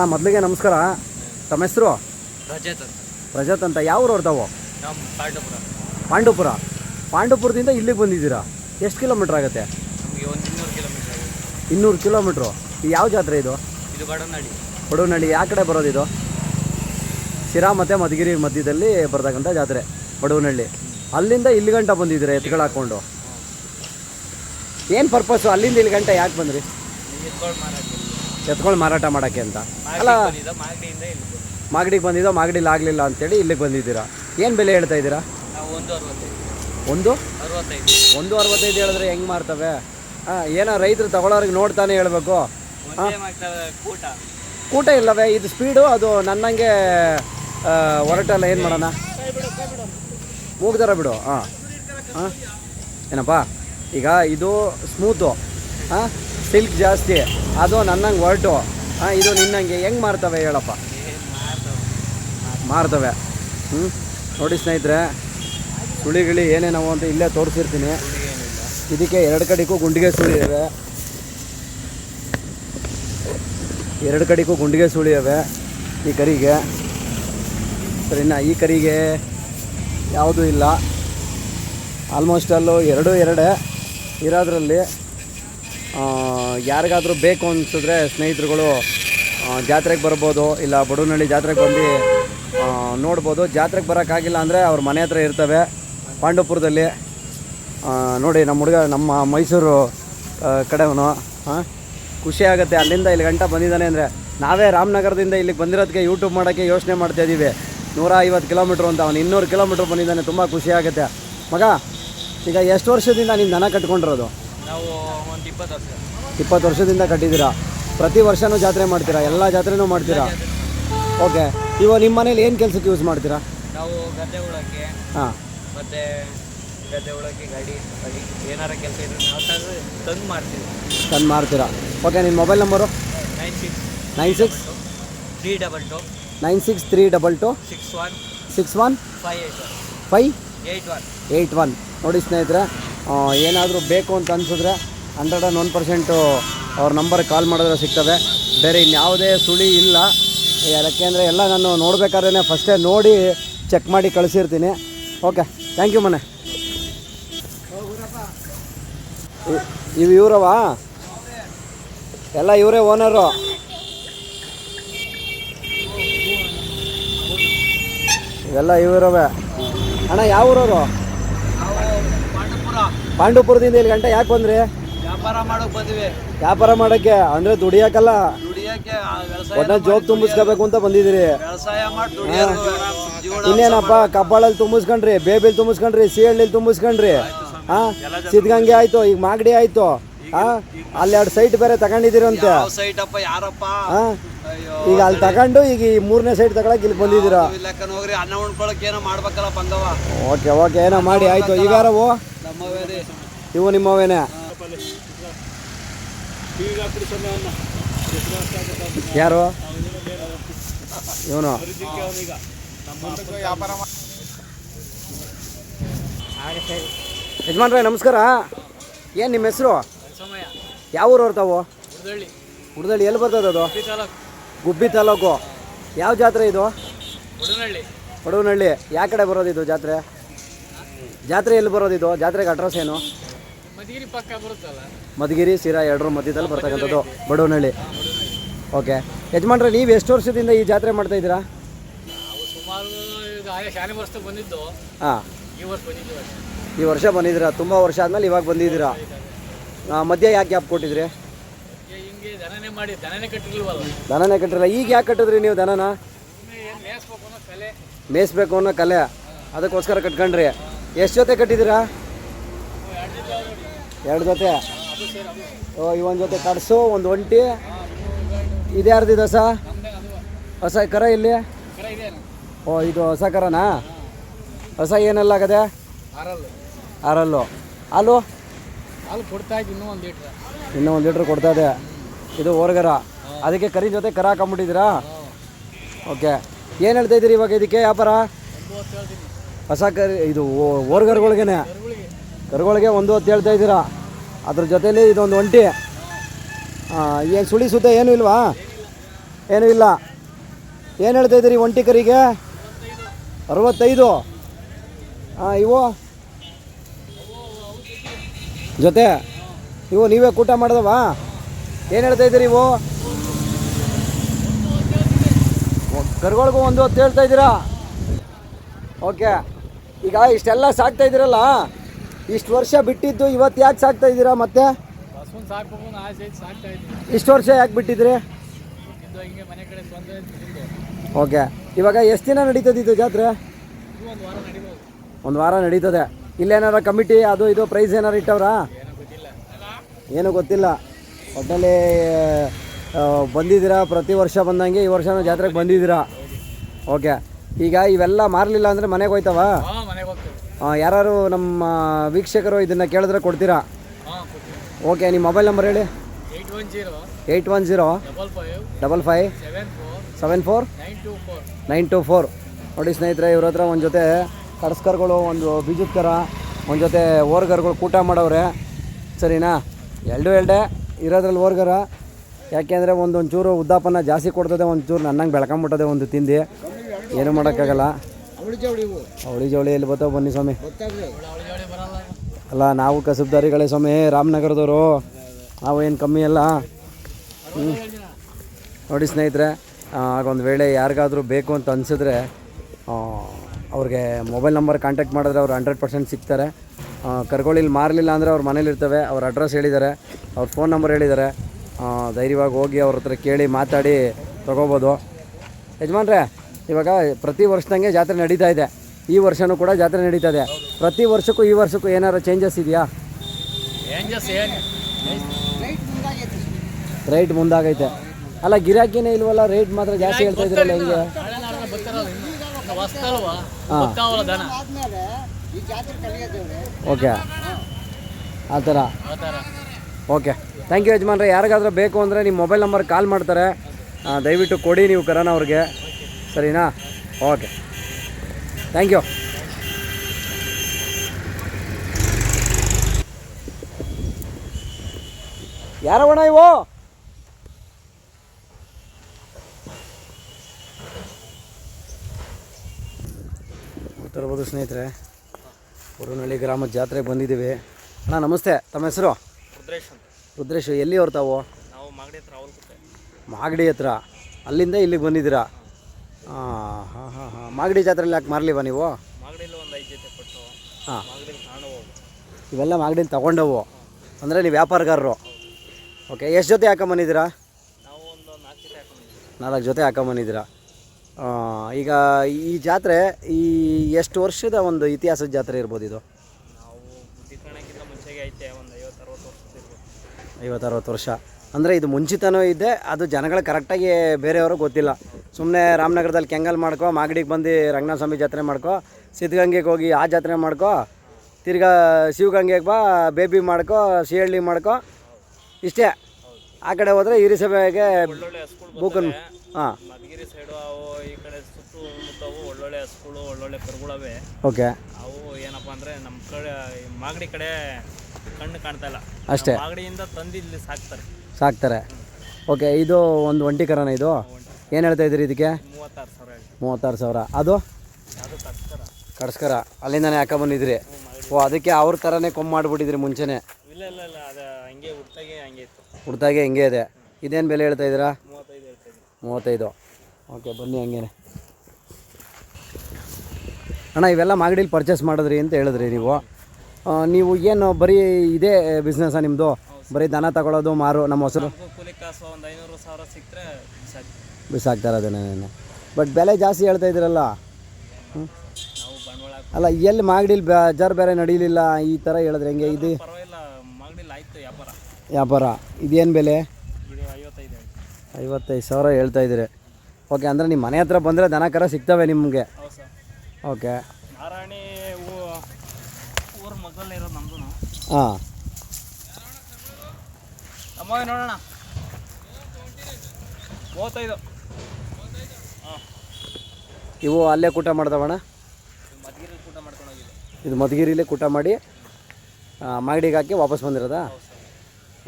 ಅಣ್ಣ ಮೊದಲಿಗೆ ನಮಸ್ಕಾರ. ತಮ್ಮ ಹೆಸರು? ರಜತ್ ಅಂತ. ರಜತ್ ಅಂತ. ಯಾವ ಊರು ತಾವು? ನಮ್ಮ ಪಾಂಡುಪುರ. ಪಾಂಡುಪುರ. ಪಾಂಡುಪುರದಿಂದ ಇಲ್ಲಿಗೆ ಬಂದಿದ್ದೀರಾ? ಎಷ್ಟು ಕಿಲೋಮೀಟ್ರ್ ಆಗುತ್ತೆ? ನಮಗೆ ಒಂದು ಇನ್ನೂರು ಕಿಲೋಮೀಟರ್ ಆಗುತ್ತೆ. ಇನ್ನೂರು ಕಿಲೋಮೀಟ್ರು. ಯಾವ ಜಾತ್ರೆ ಇದು? ಇದು ಬಡವನಹಳ್ಳಿ ಬಡವನಹಳ್ಳಿ. ಯಾವ ಕಡೆ ಬರೋದು ಇದು? ಶಿರಾ ಮತ್ತು ಮಧುಗಿರಿ ಮಧ್ಯದಲ್ಲಿ ಬರ್ತಕ್ಕಂಥ ಜಾತ್ರೆ ಬಡವನಹಳ್ಳಿ. ಅಲ್ಲಿಂದ ಇಲ್ಲಿ ಗಂಟ ಬಂದಿದ್ದೀರಾ ಎತ್ಗಳು ಹಾಕ್ಕೊಂಡು? ಏನು ಪರ್ಪಸ್ಸು ಅಲ್ಲಿಂದ ಇಲ್ಲಿ ಗಂಟ ಯಾಕೆ ಬಂದ್ರಿ? ಮಾರಾಟ. ಎತ್ಕೊಂಡು ಮಾರಾಟ ಮಾಡೋಕ್ಕೆ ಅಂತ. ಅಲ್ಲ ಮಾಗಡಿಗೆ ಬಂದಿದ್ದೋ ಮಾಗಡಿಲಿ ಆಗಲಿಲ್ಲ ಅಂತೇಳಿ ಇಲ್ಲಿಗೆ ಬಂದಿದ್ದೀರಾ? ಏನು ಬೆಲೆ ಹೇಳ್ತಾ ಇದ್ದೀರಾ? ಒಂದು ಒಂದು? ಅರವತ್ತೈದು. ಹೇಳಿದ್ರೆ ಹೆಂಗೆ ಮಾರ್ತವೆ? ಹಾಂ ಏನೋ ರೈತರು ತಗೊಳೋರಿಗೆ ನೋಡ್ತಾನೆ ಹೇಳಬೇಕು. ಕೂಟ. ಕೂಟ ಇಲ್ಲವೇ? ಇದು ಸ್ಪೀಡು ಅದು ನನ್ನಂಗೆ ಹೊರಟಲ್ಲ ಏನು ಮಾಡೋಣ? ಮೂಗ್ದಾರ ಬಿಡು ಹಾಂ ಹಾಂ ಏನಪ್ಪ? ಈಗ ಇದು ಸ್ಮೂತು ಹಾಂ ಸಿಲ್ಕ್ ಜಾಸ್ತಿ, ಅದು ನನ್ನಂಗೆ ಹೊರಟು. ಹಾಂ, ಇದು ನಿನ್ನಂಗೆ. ಹೆಂಗೆ ಮಾರ್ತವೆ ಹೇಳಪ್ಪ? ಮಾರ್ತವೆ. ಹ್ಞೂ ನೋಡಿ ಸ್ನೇಹಿತರೆ, ಸುಳಿಗಿಳಿ ಏನೇನವು ಅಂತ ಇಲ್ಲೇ ತೋರಿಸಿರ್ತೀನಿ. ಇದಕ್ಕೆ ಎರಡು ಕಡೆಗೂ ಗುಂಡಿಗೆ ಸುಳಿ ಇವೆ. ಎರಡು ಕಡೆಗೂ ಗುಂಡಿಗೆ ಸುಳಿ ಇವೆ ಈ ಕರಿಗೆ. ಸರಿನಾ ಈ ಕರಿಗೆ ಯಾವುದೂ ಇಲ್ಲ. ಆಲ್ಮೋಸ್ಟ್ ಅಲ್ಲೂ ಎರಡೂ, ಎರಡೇ ಇರೋದ್ರಲ್ಲಿ ಯಾರಿಗಾದರೂ ಬೇಕು ಅನಿಸಿದ್ರೆ ಸ್ನೇಹಿತರುಗಳು ಜಾತ್ರೆಗೆ ಬರ್ಬೋದು, ಇಲ್ಲ ಬಡವನಹಳ್ಳಿ ಜಾತ್ರೆಗೆ ಬಂದು ನೋಡ್ಬೋದು. ಜಾತ್ರೆಗೆ ಬರೋಕ್ಕಾಗಿಲ್ಲ ಅಂದರೆ ಅವ್ರ ಮನೆ ಹತ್ರ ಇರ್ತವೆ, ಪಾಂಡವಪುರದಲ್ಲಿ. ನೋಡಿ ನಮ್ಮ ಹುಡುಗ, ನಮ್ಮ ಮೈಸೂರು ಕಡೆಯವನು ಹಾಂ ಖುಷಿ ಆಗುತ್ತೆ. ಅಲ್ಲಿಂದ ಇಲ್ಲಿ ಗಂಟ ಬಂದಿದ್ದಾನೆ ಅಂದರೆ ನಾವೇ ರಾಮನಗರದಿಂದ ಇಲ್ಲಿಗೆ ಬಂದಿರೋದಕ್ಕೆ ಯೂಟ್ಯೂಬ್ ಮಾಡೋಕ್ಕೆ ಯೋಚನೆ ಮಾಡ್ತಾ ಇದ್ದೀವಿ. ನೂರ ಐವತ್ತು ಕಿಲೋಮೀಟ್ರ್ ಅಂತ ಅವನು ಇನ್ನೂರು ಕಿಲೋಮೀಟ್ರ್ ಬಂದಿದ್ದಾನೆ, ತುಂಬ ಖುಷಿ ಆಗುತ್ತೆ. ಮಗ, ಈಗ ಎಷ್ಟು ವರ್ಷದಿಂದ ನೀನು ದನ ಕಟ್ಕೊಂಡಿರೋದು? ನಾವು ಒಂದು ಇಪ್ಪತ್ತು ವರ್ಷ. ಇಪ್ಪತ್ತು ವರ್ಷದಿಂದ ಕಟ್ಟಿದ್ದೀರಾ? ಪ್ರತಿ ವರ್ಷನೂ ಜಾತ್ರೆ ಮಾಡ್ತೀರಾ? ಎಲ್ಲ ಜಾತ್ರೆನೂ ಮಾಡ್ತೀರಾ? ಓಕೆ ಇವಾಗ ನಿಮ್ಮ ಮನೇಲಿ ಏನು ಕೆಲಸಕ್ಕೆ ಯೂಸ್ ಮಾಡ್ತೀರಾ? ನಾವು ಗದ್ದೆ ಉಳಕ್ಕೆ ಹಾಂ. ಮತ್ತೆ ಗದ್ದೆ ಉಳಕ್ಕೆ ಗಾಡಿ ಗಾಡಿ ಏನಾರ ಕೆಲಸ ಇದ್ರೆ ನಾವು ತಂದು ತಂದು ಮಾಡ್ತೀವಿ. ತಂದು ಮಾಡ್ತೀರಾ? ಓಕೆ ನಿಮ್ಮ mobile number nine six nine six? Three double two. Nine six three double two? Six one six one? Five eight five eight one. Eight one. ನೋಡಿ ಸ್ನೇಹಿತರೆ ಏನಾದರೂ ಬೇಕು ಅಂತ ಅನಿಸಿದ್ರೆ ಹಂಡ್ರೆಡ್ ಆ್ಯಂಡ್ ಒನ್ ಪರ್ಸೆಂಟು ಅವ್ರ ನಂಬರ್ ಕಾಲ್ ಮಾಡಿದ್ರೆ ಸಿಗ್ತದೆ. ಬೇರೆ ಇನ್ಯಾವುದೇ ಸುಳಿ ಇಲ್ಲ. ಯಾಕೆಂದರೆ ಎಲ್ಲ ನಾನು ನೋಡಬೇಕಾದ್ರೇ ಫಸ್ಟೇ ನೋಡಿ ಚೆಕ್ ಮಾಡಿ ಕಳಿಸಿರ್ತೀನಿ. ಓಕೆ ಥ್ಯಾಂಕ್ ಯು ಮನೆ. ಇವ್- ಇವು ಇವರವಾ? ಎಲ್ಲ ಇವರೇ ಓನರು ಇವೆಲ್ಲ ಇವರವೇ. ಅಣ್ಣ, ಯಾವ ಊರವರು? ಪಾಂಡಪುರ ಪಾಂಡುಪುರದಿಂದ ಇಲ್ಲಿ ಗಂಟೆ ಯಾಕೆ ಬಂದ್ರಿ? ವ್ಯಾಪಾರ ಮಾಡೋಕೆ ಬಂದಿವಿ. ವ್ಯಾಪಾರ ಮಾಡಕ್ಕೆ ಅಂದ್ರೆ ದುಡಿಯಕಲ್ಲ? ದುಡಿಯಕ್ಕೆ ಆ ವ್ಯವಸಾಯ ಒಟ್ನಲ್ಲಿ ಜೋಬ್ ತುಂಬಿಸ್ಕೋಬೇಕು ಅಂತ ಬಂದಿದ್ದೀರಿ. ವ್ಯವಸಾಯ ಮಾಡಿ ದುಡಿಯೋದು ಜೀವನ ಇನ್ನೇನಪ್ಪ ಕಬ್ಬಾಳಲ್ಲಿ ತುಂಬಿಸ್ಕೊಂಡ್ರಿ ಬೇಬಿಲ್ ತುಂಬಿಸ್ಕೊಂಡ್ರಿ ಸಿಹಳ್ಳಿಲಿ ತುಂಬಿಸ್ಕೊಂಡ್ರಿ. ಹಾ ಸಿದ್ಧಗಂಗೆ ಆಯ್ತು ಈಗ ಮಾಗಡಿ ಆಯ್ತು. ಹಾ ಅಲ್ಲಿ ಎರಡು ಸೈಟ್ ಬೇರೆ ತಗೊಂಡಿದ್ದೀರಂತೆ. ಯಾವ ಸೈಟ್ ಅಪ್ಪ ಯಾರಪ್ಪ? ಹಾಂ ಅಯ್ಯೋ ಈಗ ಅಲ್ಲಿ ತಗೊಂಡು ಈಗ ಈ ಮೂರನೇ ಸೈಟ್ ತಗೊಳಕ್ ಇಲ್ಲಿ ಬಂದಿದ್ದೀರಾ? ಇಲ್ಲಕ್ಕನ ಹೋಗ್ರಿ ಅನ್ನ ಉಣ್ಕೊಳಕ್ ಏನೋ ಮಾಡ್ಬೇಕಲ್ಲ ಬಂದವ ಓಕೆ ಓಕೆ ಏನೋ ಮಾಡಿ ಆಯ್ತು. ಈಗ ಯಾರವು ನಮ್ಮವೇರಿ ಇವು ನಿಮ್ಮವೇನೆ? ಯಾರು? ಇವನು? ಯಜಮಾನ್ರೇ ನಮಸ್ಕಾರ. ಏನು ನಿಮ್ಮ ಹೆಸರು? ಯಾವ ಊರವ್ರು ತಾವು? ಹುಡ್ದಳ್ಳಿ. ಎಲ್ಲಿ ಬರ್ತದೆ ಅದು? ಗುಬ್ಬಿ ತಾಲೂಕು. ಯಾವ ಜಾತ್ರೆ ಇದು? ಉಡನಹಳ್ಳಿ ಪಡವನಹಳ್ಳಿ ಯಾವ ಕಡೆ ಬರೋದು ಇದು ಜಾತ್ರೆ? ಜಾತ್ರೆ ಎಲ್ಲಿ ಬರೋದು ಇದು? ಜಾತ್ರೆಗೆ ಅಡ್ರೆಸ್ ಏನು? ಮಧುಗಿರಿ ಪಕ್ಕ ಬರುತ್ತಲ್ಲ. ಮಧುಗಿರಿ ಸಿರಾ ಎರಡರ ಮಧ್ಯದಲ್ಲಿ ಬರ್ತಕ್ಕಂಥದ್ದು ಬಡವನಹಳ್ಳಿ. ಓಕೆ ಯಜಮಾನ್ರೆ ನೀವು ಎಷ್ಟು ವರ್ಷದಿಂದ ಈ ಜಾತ್ರೆ ಮಾಡ್ತಾ ಇದ್ದೀರಾ? ಸುಮಾರು ಶಾಲೆ ಬಂದಿದ್ದು. ಹಾಂ. ಈ ವರ್ಷ ಈ ವರ್ಷ ಬಂದಿದ್ದೀರಾ? ತುಂಬ ವರ್ಷ ಆದಮೇಲೆ ಇವಾಗ ಬಂದಿದ್ದೀರಾ? ಮಧ್ಯ ಯಾಕೆ ಯಾಪ್ ಕೊಟ್ಟಿದ್ರಿ? ಹಿಂಗೆ ದನನೇ ಮಾಡಿ ದನನೇ ಕಟ್ಟಿರಲ್ಲ. ಈಗ ಯಾಕೆ ಕಟ್ಟಿದ್ರಿ ನೀವು ದನನ? ಮೇಯಿಸ್ಬೇಕು ಅನ್ನೋ ಕಲೆ. ಅದಕ್ಕೋಸ್ಕರ ಕಟ್ಕೊಂಡ್ರಿ. ಎಷ್ಟು ಜೊತೆ ಕಟ್ಟಿದ್ದೀರಾ? ಎರಡು ಜೊತೆ? ಓ, ಈ ಒಂದು ಜೊತೆ ಕಡಸು ಒಂದು ಒಂಟಿ. ಇದು ಹೊಸ ನಮ್ದೇ ಅದು ಹೊಸ ಕರ ಇಲ್ಲಿ? ಓ, ಇದು ಹೊಸ ಕರನಾ? ಹೊಸ ಏನೆಲ್ಲ ಆಗದೆ? ಆರಲ್ಲು. ಹಾಲು? ಹಾಲು ಕೊಡ್ತಾ ಇದ್ದೀನಿ ಒಂದು ಲೀಟ್ರ್ ಇನ್ನೂ ಒಂದು ಲೀಟ್ರ್ ಕೊಡ್ತಾ ಇದೆ. ಇದು ಓರ್ಗರ. ಅದಕ್ಕೆ ಕರಿ ಜೊತೆ ಕರ ಹಾಕೊಂಬಿಟ್ಟಿದ್ದೀರಾ ಓಕೆ. ಏನು ಹೇಳ್ತಾ ಇದ್ದೀರಿ ಇವಾಗ ಇದಕ್ಕೆ ವ್ಯಾಪಾರ? ಹೊಸ ಕರಿ, ಇದು ಓ- ಓರ್ಗರ್ಗಳಿಗೇನೆ ಕರುಗಳಿಗೆ ಕರುಗಳಿಗೆ ಒಂದು ಹೊತ್ತು ಹೇಳ್ತಾ ಇದ್ದೀರಾ? ಅದ್ರ ಜೊತೆಯಲ್ಲಿ ಇದೊಂದು ಒಂಟಿ. ಏನು ಸುಳಿ ಸುತ್ತ ಏನೂ ಇಲ್ವಾ? ಏನೂ ಇಲ್ಲ. ಏನು ಹೇಳ್ತಾ ಇದ್ದೀರಿ ಒಂಟಿ ಕರಿಗೆ? ಅರವತ್ತೈದು. ಹಾಂ ಇವು? ಜೊತೆ? ಇವು ನೀವೇ ಕೂಟ ಮಾಡಿದವಾ? ಏನು ಹೇಳ್ತಾ ಇದ್ದೀರಿ ಇವು? ಕರುಗಳಿಗೂ ಒಂದು ಹೊತ್ತು ಹೇಳ್ತಾ ಇದ್ದೀರಾ? ಓಕೆ. ಈಗ ಇಷ್ಟೆಲ್ಲ ಸಾಕ್ತಾ ಇದ್ದೀರಲ್ಲ ಇಷ್ಟು ವರ್ಷ ಬಿಟ್ಟಿದ್ದು ಇವತ್ತು ಯಾಕೆ ಸಾಕ್ತಾ ಇದ್ದೀರಾ ಮತ್ತೆ? ಇಷ್ಟು ವರ್ಷ ಯಾಕೆ ಬಿಟ್ಟಿದ್ರಿ? ಓಕೆ. ಇವಾಗ ಎಷ್ಟು ದಿನ ನಡೀತದೆ ಇದು ಜಾತ್ರೆ? ಒಂದು ವಾರ ನಡೀತದೆ. ಇಲ್ಲೇನಾರ ಕಮಿಟಿ ಅದು ಇದು ಪ್ರೈಸ್ ಏನಾರು ಇಟ್ಟವ್ರಾ? ಏನೋ ಗೊತ್ತಿಲ್ಲ. ಒಟ್ಟಲ್ಲಿ ಬಂದಿದ್ದೀರಾ ಪ್ರತಿ ವರ್ಷ ಬಂದಂಗೆ ಈ ವರ್ಷನೂ ಜಾತ್ರೆಗೆ ಬಂದಿದ್ದೀರಾ? ಓಕೆ. ಈಗ ಇವೆಲ್ಲ ಮಾರಲಿಲ್ಲ ಅಂದರೆ ಮನೆಗೆ ಹೋಯ್ತವ? ಯಾರು ನಮ್ಮ ವೀಕ್ಷಕರು ಇದನ್ನು ಕೇಳಿದ್ರೆ ಕೊಡ್ತೀರಾ? ಓಕೆ ನಿಮ್ಮ ಮೊಬೈಲ್ ನಂಬರ್ ಹೇಳಿ. Eight one zero double five seven four nine two four ನೋಡಿ ಸ್ನೇಹಿತರೆ ಇವ್ರ ಹತ್ರ ಒಂದು ಜೊತೆ ಕಡಸ್ಕರ್ಗಳು ಒಂದು ಬಿಜುತ್ಕರ ಕರ ಒಂದು ಜೊತೆ ಓರ್ಗರ್ಗಳು ಕೂಟ ಮಾಡೋರೆ ಸರಿನಾ? ಎರಡು ಎರಡೇ ಇರೋದ್ರಲ್ಲಿ ಓರ್ಗರ. ಯಾಕೆಂದರೆ ಒಂದೊಂದು ಚೂರು ಉದ್ದಾಪನ ಜಾಸ್ತಿ ಕೊಡ್ತದೆ ಒಂದು ಚೂರು ನನ್ನಂಗೆ ಬೆಳ್ಕೊಂಬಿಟ್ಟದೆ ಒಂದು ತಿಂದು ಏನು ಮಾಡೋಕ್ಕಾಗಲ್ಲ. ಅವಳಿ ಜವಳಿ ಎಲ್ಲಿ ಬರ್ತಾವೆ ಬನ್ನಿ ಸ್ವಾಮಿ. ಅಲ್ಲ ನಾವು ಕಸಬ್ದಾರಿಗಳೇ ಸ್ವಾಮಿ ರಾಮನಗರದವರು. ನಾವು ಏನು ಕಮ್ಮಿ ಅಲ್ಲ. ಹ್ಞೂ ನೋಡಿ ಸ್ನೇಹಿತರೆ ಆಗೊಂದು ವೇಳೆ ಯಾರಿಗಾದರೂ ಬೇಕು ಅಂತ ಅನಿಸಿದ್ರೆ ಅವ್ರಿಗೆ ಮೊಬೈಲ್ ನಂಬರ್ ಕಾಂಟ್ಯಾಕ್ಟ್ ಮಾಡಿದ್ರೆ ಅವ್ರು ಹಂಡ್ರೆಡ್ ಪರ್ಸೆಂಟ್ ಸಿಗ್ತಾರೆ. ಕರ್ಕೊಳ್ಳಿಲ್ಲಿ ಮಾರಲಿಲ್ಲ ಅಂದರೆ ಅವ್ರ ಮನೇಲಿರ್ತವೆ ಅವ್ರ ಅಡ್ರೆಸ್ ಹೇಳಿದ್ದಾರೆ ಅವ್ರ ಫೋನ್ ನಂಬರ್ ಹೇಳಿದ್ದಾರೆ ಧೈರ್ಯವಾಗಿ ಹೋಗಿ ಅವ್ರ ಹತ್ರ ಕೇಳಿ ಮಾತಾಡಿ ತೊಗೋಬೋದು. ಯಜಮಾನ್ರೆ ಇವಾಗ ಪ್ರತಿ ವರ್ಷದಂಗೆ ಜಾತ್ರೆ ನಡೀತಾ ಇದೆ. ಈ ವರ್ಷನೂ ಕೂಡ ಜಾತ್ರೆ ನಡೀತಾ ಇದೆ ಪ್ರತಿ ವರ್ಷಕ್ಕೂ ಈ ವರ್ಷಕ್ಕೂ ಏನಾರು ಚೇಂಜಸ್ ಇದೆಯಾ? ರೇಟ್ ಮುಂದಾಗೈತೆ. ಅಲ್ಲ ಗಿರಾಕಿನೇ ಇಲ್ವಲ್ಲ ರೇಟ್ ಮಾತ್ರ ಜಾಸ್ತಿ ಹೇಳ್ತಾ ಇದ್ರಲ್ಲ ಹೆಂಗೆ? ಓಕೆ. ಆ ಥರ. ಆ ಥರ. ಓಕೆ. ಥ್ಯಾಂಕ್ ಯು ಯಜಮಾನ್ರೆ. ಯಾರಿಗಾದ್ರೂ ಬೇಕು ಅಂದರೆ ನಿಮ್ಮ ಮೊಬೈಲ್ ನಂಬರ್ ಕಾಲ್ ಮಾಡ್ತಾರೆ. ದಯವಿಟ್ಟು ಕೊಡಿ ನೀವು ಕರೋಣ ಅವ್ರಿಗೆ. ಸರಿನಾ? ಓಕೆ ಥ್ಯಾಂಕ್ ಯು ಯಾರವಣ ಇವು? ಗೊತ್ತಿರ್ಬೋದು ಸ್ನೇಹಿತರೆ ಊರನಹಳ್ಳಿ ಗ್ರಾಮದ ಜಾತ್ರೆಗೆ ಬಂದಿದ್ದೀವಿ. ಅಣ್ಣ ನಮಸ್ತೆ. ತಮ್ಮ ಹೆಸರು? ರುದ್ರೇಶ್ ರುದ್ರೇಶ್ ಎಲ್ಲಿ ಹೊರ್ತಾವು ನಾವು ಮಾಗಡಿ ಹತ್ರ ಮಾಗಡಿ ಹತ್ರ. ಅಲ್ಲಿಂದ ಇಲ್ಲಿಗೆ ಬಂದಿದ್ದೀರಾ? ಹಾಂ ಹಾಂ ಹಾಂ ಹಾಂ. ಮಾಗಡಿ ಜಾತ್ರೆಯಲ್ಲಿ ಯಾಕೆ ಮಾರಲಿವ ನೀವು? ಹಾಂ. ಇವೆಲ್ಲ ಮಾಗಡಿಲಿ ತಗೊಂಡವು ಅಂದರೆ ನೀವು ವ್ಯಾಪಾರಗಾರರು. ಓಕೆ ಎಷ್ಟು ಜೊತೆ ಹಾಕೊಂಬಂದಿದ್ದೀರಾ ನಾವು ಒಂದು ನಾಲ್ಕು ಜೊತೆ ಹಾಕೊಂಬಂದಿದ್ದೀರಾ ಈಗ ಈ ಜಾತ್ರೆ ಈ ಎಷ್ಟು ವರ್ಷದ ಒಂದು ಇತಿಹಾಸದ ಜಾತ್ರೆ ಇರ್ಬೋದು ಇದು? ಐವತ್ತರವತ್ತು ವರ್ಷ. ಅಂದರೆ ಇದು ಮುಂಚಿತನೂ ಇದೆ ಅದು ಜನಗಳು ಕರೆಕ್ಟಾಗಿ ಬೇರೆಯವರು ಗೊತ್ತಿಲ್ಲ. ಸುಮ್ಮನೆ ರಾಮನಗರದಲ್ಲಿ ಕೆಂಗಲ್ ಮಾಡ್ಕೊ ಮಾಗಡಿಗೆ ಬಂದು ರಂಗನಾಥ ಸ್ವಾಮಿ ಜಾತ್ರೆ ಮಾಡ್ಕೊ ಸಿದ್ಧಗಂಗೆಗೆ ಹೋಗಿ ಆ ಜಾತ್ರೆ ಮಾಡ್ಕೊ ತಿರ್ಗಾ ಶಿವಗಂಗೆಗೆ ಬಾ ಬೇಬಿ ಮಾಡ್ಕೊ ಸಿಹಳ್ಳಿ ಮಾಡ್ಕೊ ಇಷ್ಟೇ. ಆ ಕಡೆ ಹೋದರೆ ಹಿರಿಸಭೆಗೆ ಬೂಕನ್ ಹಾಂ. ಮಧುಗಿರಿ ಸೈಡು ಅವು ಈ ಕಡೆ ಸುತ್ತಮುತ್ತ ಅವು ಒಳ್ಳೊಳ್ಳೆ ಹಸ್ಗಳು ಒಳ್ಳೊಳ್ಳೆ ಕರುಗಳವೆ. ಓಕೆ. ಅವು ಏನಪ್ಪ ಅಂದರೆ ನಮ್ಮ ಕಡೆ ಮಾಗಡಿ ಕಡೆ ಕಣ್ಣು ಕಾಣ್ತಾ ಇಲ್ಲ. ಅಷ್ಟೇ. ಮಾಗಡಿಯಿಂದ ತಂದು ಇಲ್ಲಿ ಸಾಕ್ತಾರೆ. ಸಾಕ್ತಾರೆ. ಓಕೆ ಇದು ಒಂದು ಒಂಟಿ ಕರನ ಇದು? ಏನು ಹೇಳ್ತಾ ಇದ್ದೀರಿ ಇದಕ್ಕೆ? ಮೂವತ್ತಾರು ಸಾವಿರ ಅದು? ಕಡ್ಸ್ಕರ. ಅಲ್ಲಿಂದನೇ ಹಾಕೊಂಬಂದಿದ್ರಿ ಓ ಅದಕ್ಕೆ ಅವ್ರ ಥರನೇ ಕೊಮ್ಮ ಮಾಡಿಬಿಟ್ಟಿದ್ರಿ ಮುಂಚೆನೇ. ಹುಡ್ತಾಗೆ ಹಿಂಗೆ ಇದೆ. ಇದೇನು ಬೆಲೆ ಹೇಳ್ತಾ ಇದ್ದೀರಾ? ಮೂವತ್ತೈದು ಓಕೆ ಬನ್ನಿ ಹಂಗೇನೆ. ಅಣ್ಣ ಇವೆಲ್ಲ ಮಾಗಡಿಲಿ ಪರ್ಚೇಸ್ ಮಾಡಿದ್ರಿ ಅಂತ ಹೇಳಿದ್ರಿ ನೀವು. ನೀವು ಏನು ಬರೀ ಇದೇ ಬಿಸ್ನೆಸ್ಸಾ ನಿಮ್ಮದು ಬರೀ ದನ ತಗೊಳ್ಳೋದು ಮಾರು ನಮ್ಮ ಹೆಸರು? ಕೂಲಿ ಕಾಸು ಒಂದು ಐನೂರು ಸಾವಿರ ಸಿಕ್ಕರೆ ಸಾಕು ಬಿಸಾಕ್ತಾರೆ ಅದನ್ನೇ ಬಟ್ ಬೆಲೆ ಜಾಸ್ತಿ ಹೇಳ್ತಾ ಇದ್ದೀರಲ್ಲ. ಅಲ್ಲ ಎಲ್ಲಿ ಮಾಗಡಿಲಿ ಜಾರು ಬೇರೆ ನಡೀಲಿಲ್ಲ ಈ ಥರ ಹೇಳಿದ್ರೆ ಹೆಂಗೆ? ಇದು ವ್ಯಾಪಾರ. ಇದೇನು ಬೆಲೆ? ಐವತ್ತೈದು ಸಾವಿರ ಹೇಳ್ತಾ ಇದ್ದೀರಿ. ಓಕೆ ಅಂದರೆ ನಿಮ್ಮ ಮನೆ ಹತ್ರ ಬಂದರೆ ದನ ಕರ ಸಿಗ್ತವೆ ನಿಮಗೆ. ಓಕೆ ಇರೋದು ಹಾಂ. ನೋಡೋಣ. ಇವು ಅಲ್ಲೇ ಕೂಟ ಮಾಡ್ದವಣ ಇದು ಮಧುಗಿರಿಲೇ ಕೂಟ ಮಾಡಿ ಮಾಗಡಿಗೆ ಹಾಕಿ ವಾಪಸ್ ಬಂದಿರೋದಾ?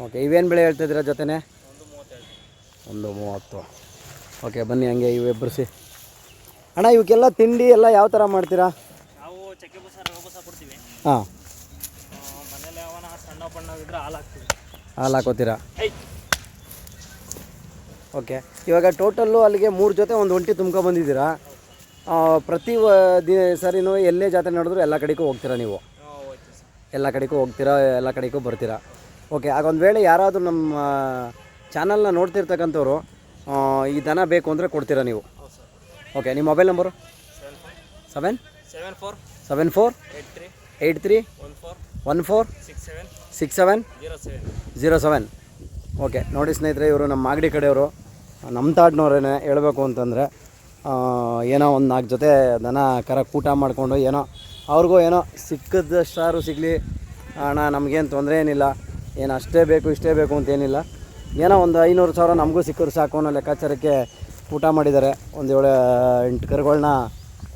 ಓಕೆ ಇವೇನು ಬೆಳೆ ಹೇಳ್ತಿದ್ದೀರಾ ಜೊತೆನೆ? ಒಂದು ಮೂವತ್ತು. ಓಕೆ ಬನ್ನಿ ಹಂಗೆ ಇವು ಎಬ್ಬರಿಸಿ. ಅಣ್ಣ ಇವಕ್ಕೆಲ್ಲ ತಿಂಡಿ ಎಲ್ಲ ಯಾವ ಥರ ಮಾಡ್ತೀರಾ? ಹಾಂ. ಹಾಲು ಹಾಕೋತೀರಾ? ಓಕೆ ಇವಾಗ ಟೋಟಲ್ಲು ಅಲ್ಲಿಗೆ ಮೂರು ಜೊತೆ ಒಂದು ಒಂಟಿ ತುಂಬ್ಕೊ ಬಂದಿದ್ದೀರಾ? ಪ್ರತಿ ದಿನ ಸರಿನೂ ಎಲ್ಲೇ ಜಾತ್ರೆ ನಡೆದ್ರು ಎಲ್ಲ ಕಡೆಗೂ ಹೋಗ್ತೀರಾ ನೀವು? ಎಲ್ಲ ಕಡೆಗೂ ಹೋಗ್ತೀರಾ ಎಲ್ಲ ಕಡೆಗೂ ಬರ್ತೀರಾ? ಓಕೆ ಆಗ ಒಂದು ವೇಳೆ ಯಾರಾದರೂ ನಮ್ಮ ಚಾನಲ್ನ ನೋಡ್ತಿರ್ತಕ್ಕಂಥವ್ರು ಈ ದನ ಬೇಕು ಅಂದರೆ ಕೊಡ್ತೀರಾ ನೀವು? ಓಕೆ ನಿಮ್ಮ mobile number seven seven four seven four eight three one four six seven zero seven okay ನೋಡಿ ಸ್ನೇಹಿತರೆ ಇವರು ನಮ್ಮ ಮಾಗಡಿ ಕಡೆಯವರು ನಮ್ಮ ತಾಡ್ನವ್ರೇನೆ ಹೇಳಬೇಕು ಅಂತಂದರೆ ಏನೋ ಒಂದು ನಾಲ್ಕು ಜೊತೆ ದನ, ಕರ ಕೂಟ ಮಾಡಿಕೊಂಡು ಏನೋ, ಅವ್ರಿಗೂ ಏನೋ ಸಿಕ್ಕದಷ್ಟಾರು ಸಿಗಲಿ. ಅಣ್ಣ, ನಮಗೇನು ತೊಂದರೆ ಏನಿಲ್ಲ. ಏನು ಅಷ್ಟೇ ಬೇಕು, ಇಷ್ಟೇ ಬೇಕು ಅಂತೇನಿಲ್ಲ ಏನೋ ಒಂದು ಐನೂರು ಸಾವಿರ ನಮಗೂ ಸಿಕ್ಕರು ಸಾಕು ಅನ್ನೋ ಲೆಕ್ಕಾಚಾರಕ್ಕೆ ಊಟ ಮಾಡಿದ್ದಾರೆ. ಒಂದು ಏಳು, ಎಂಟು ಕರುಗಳನ್ನ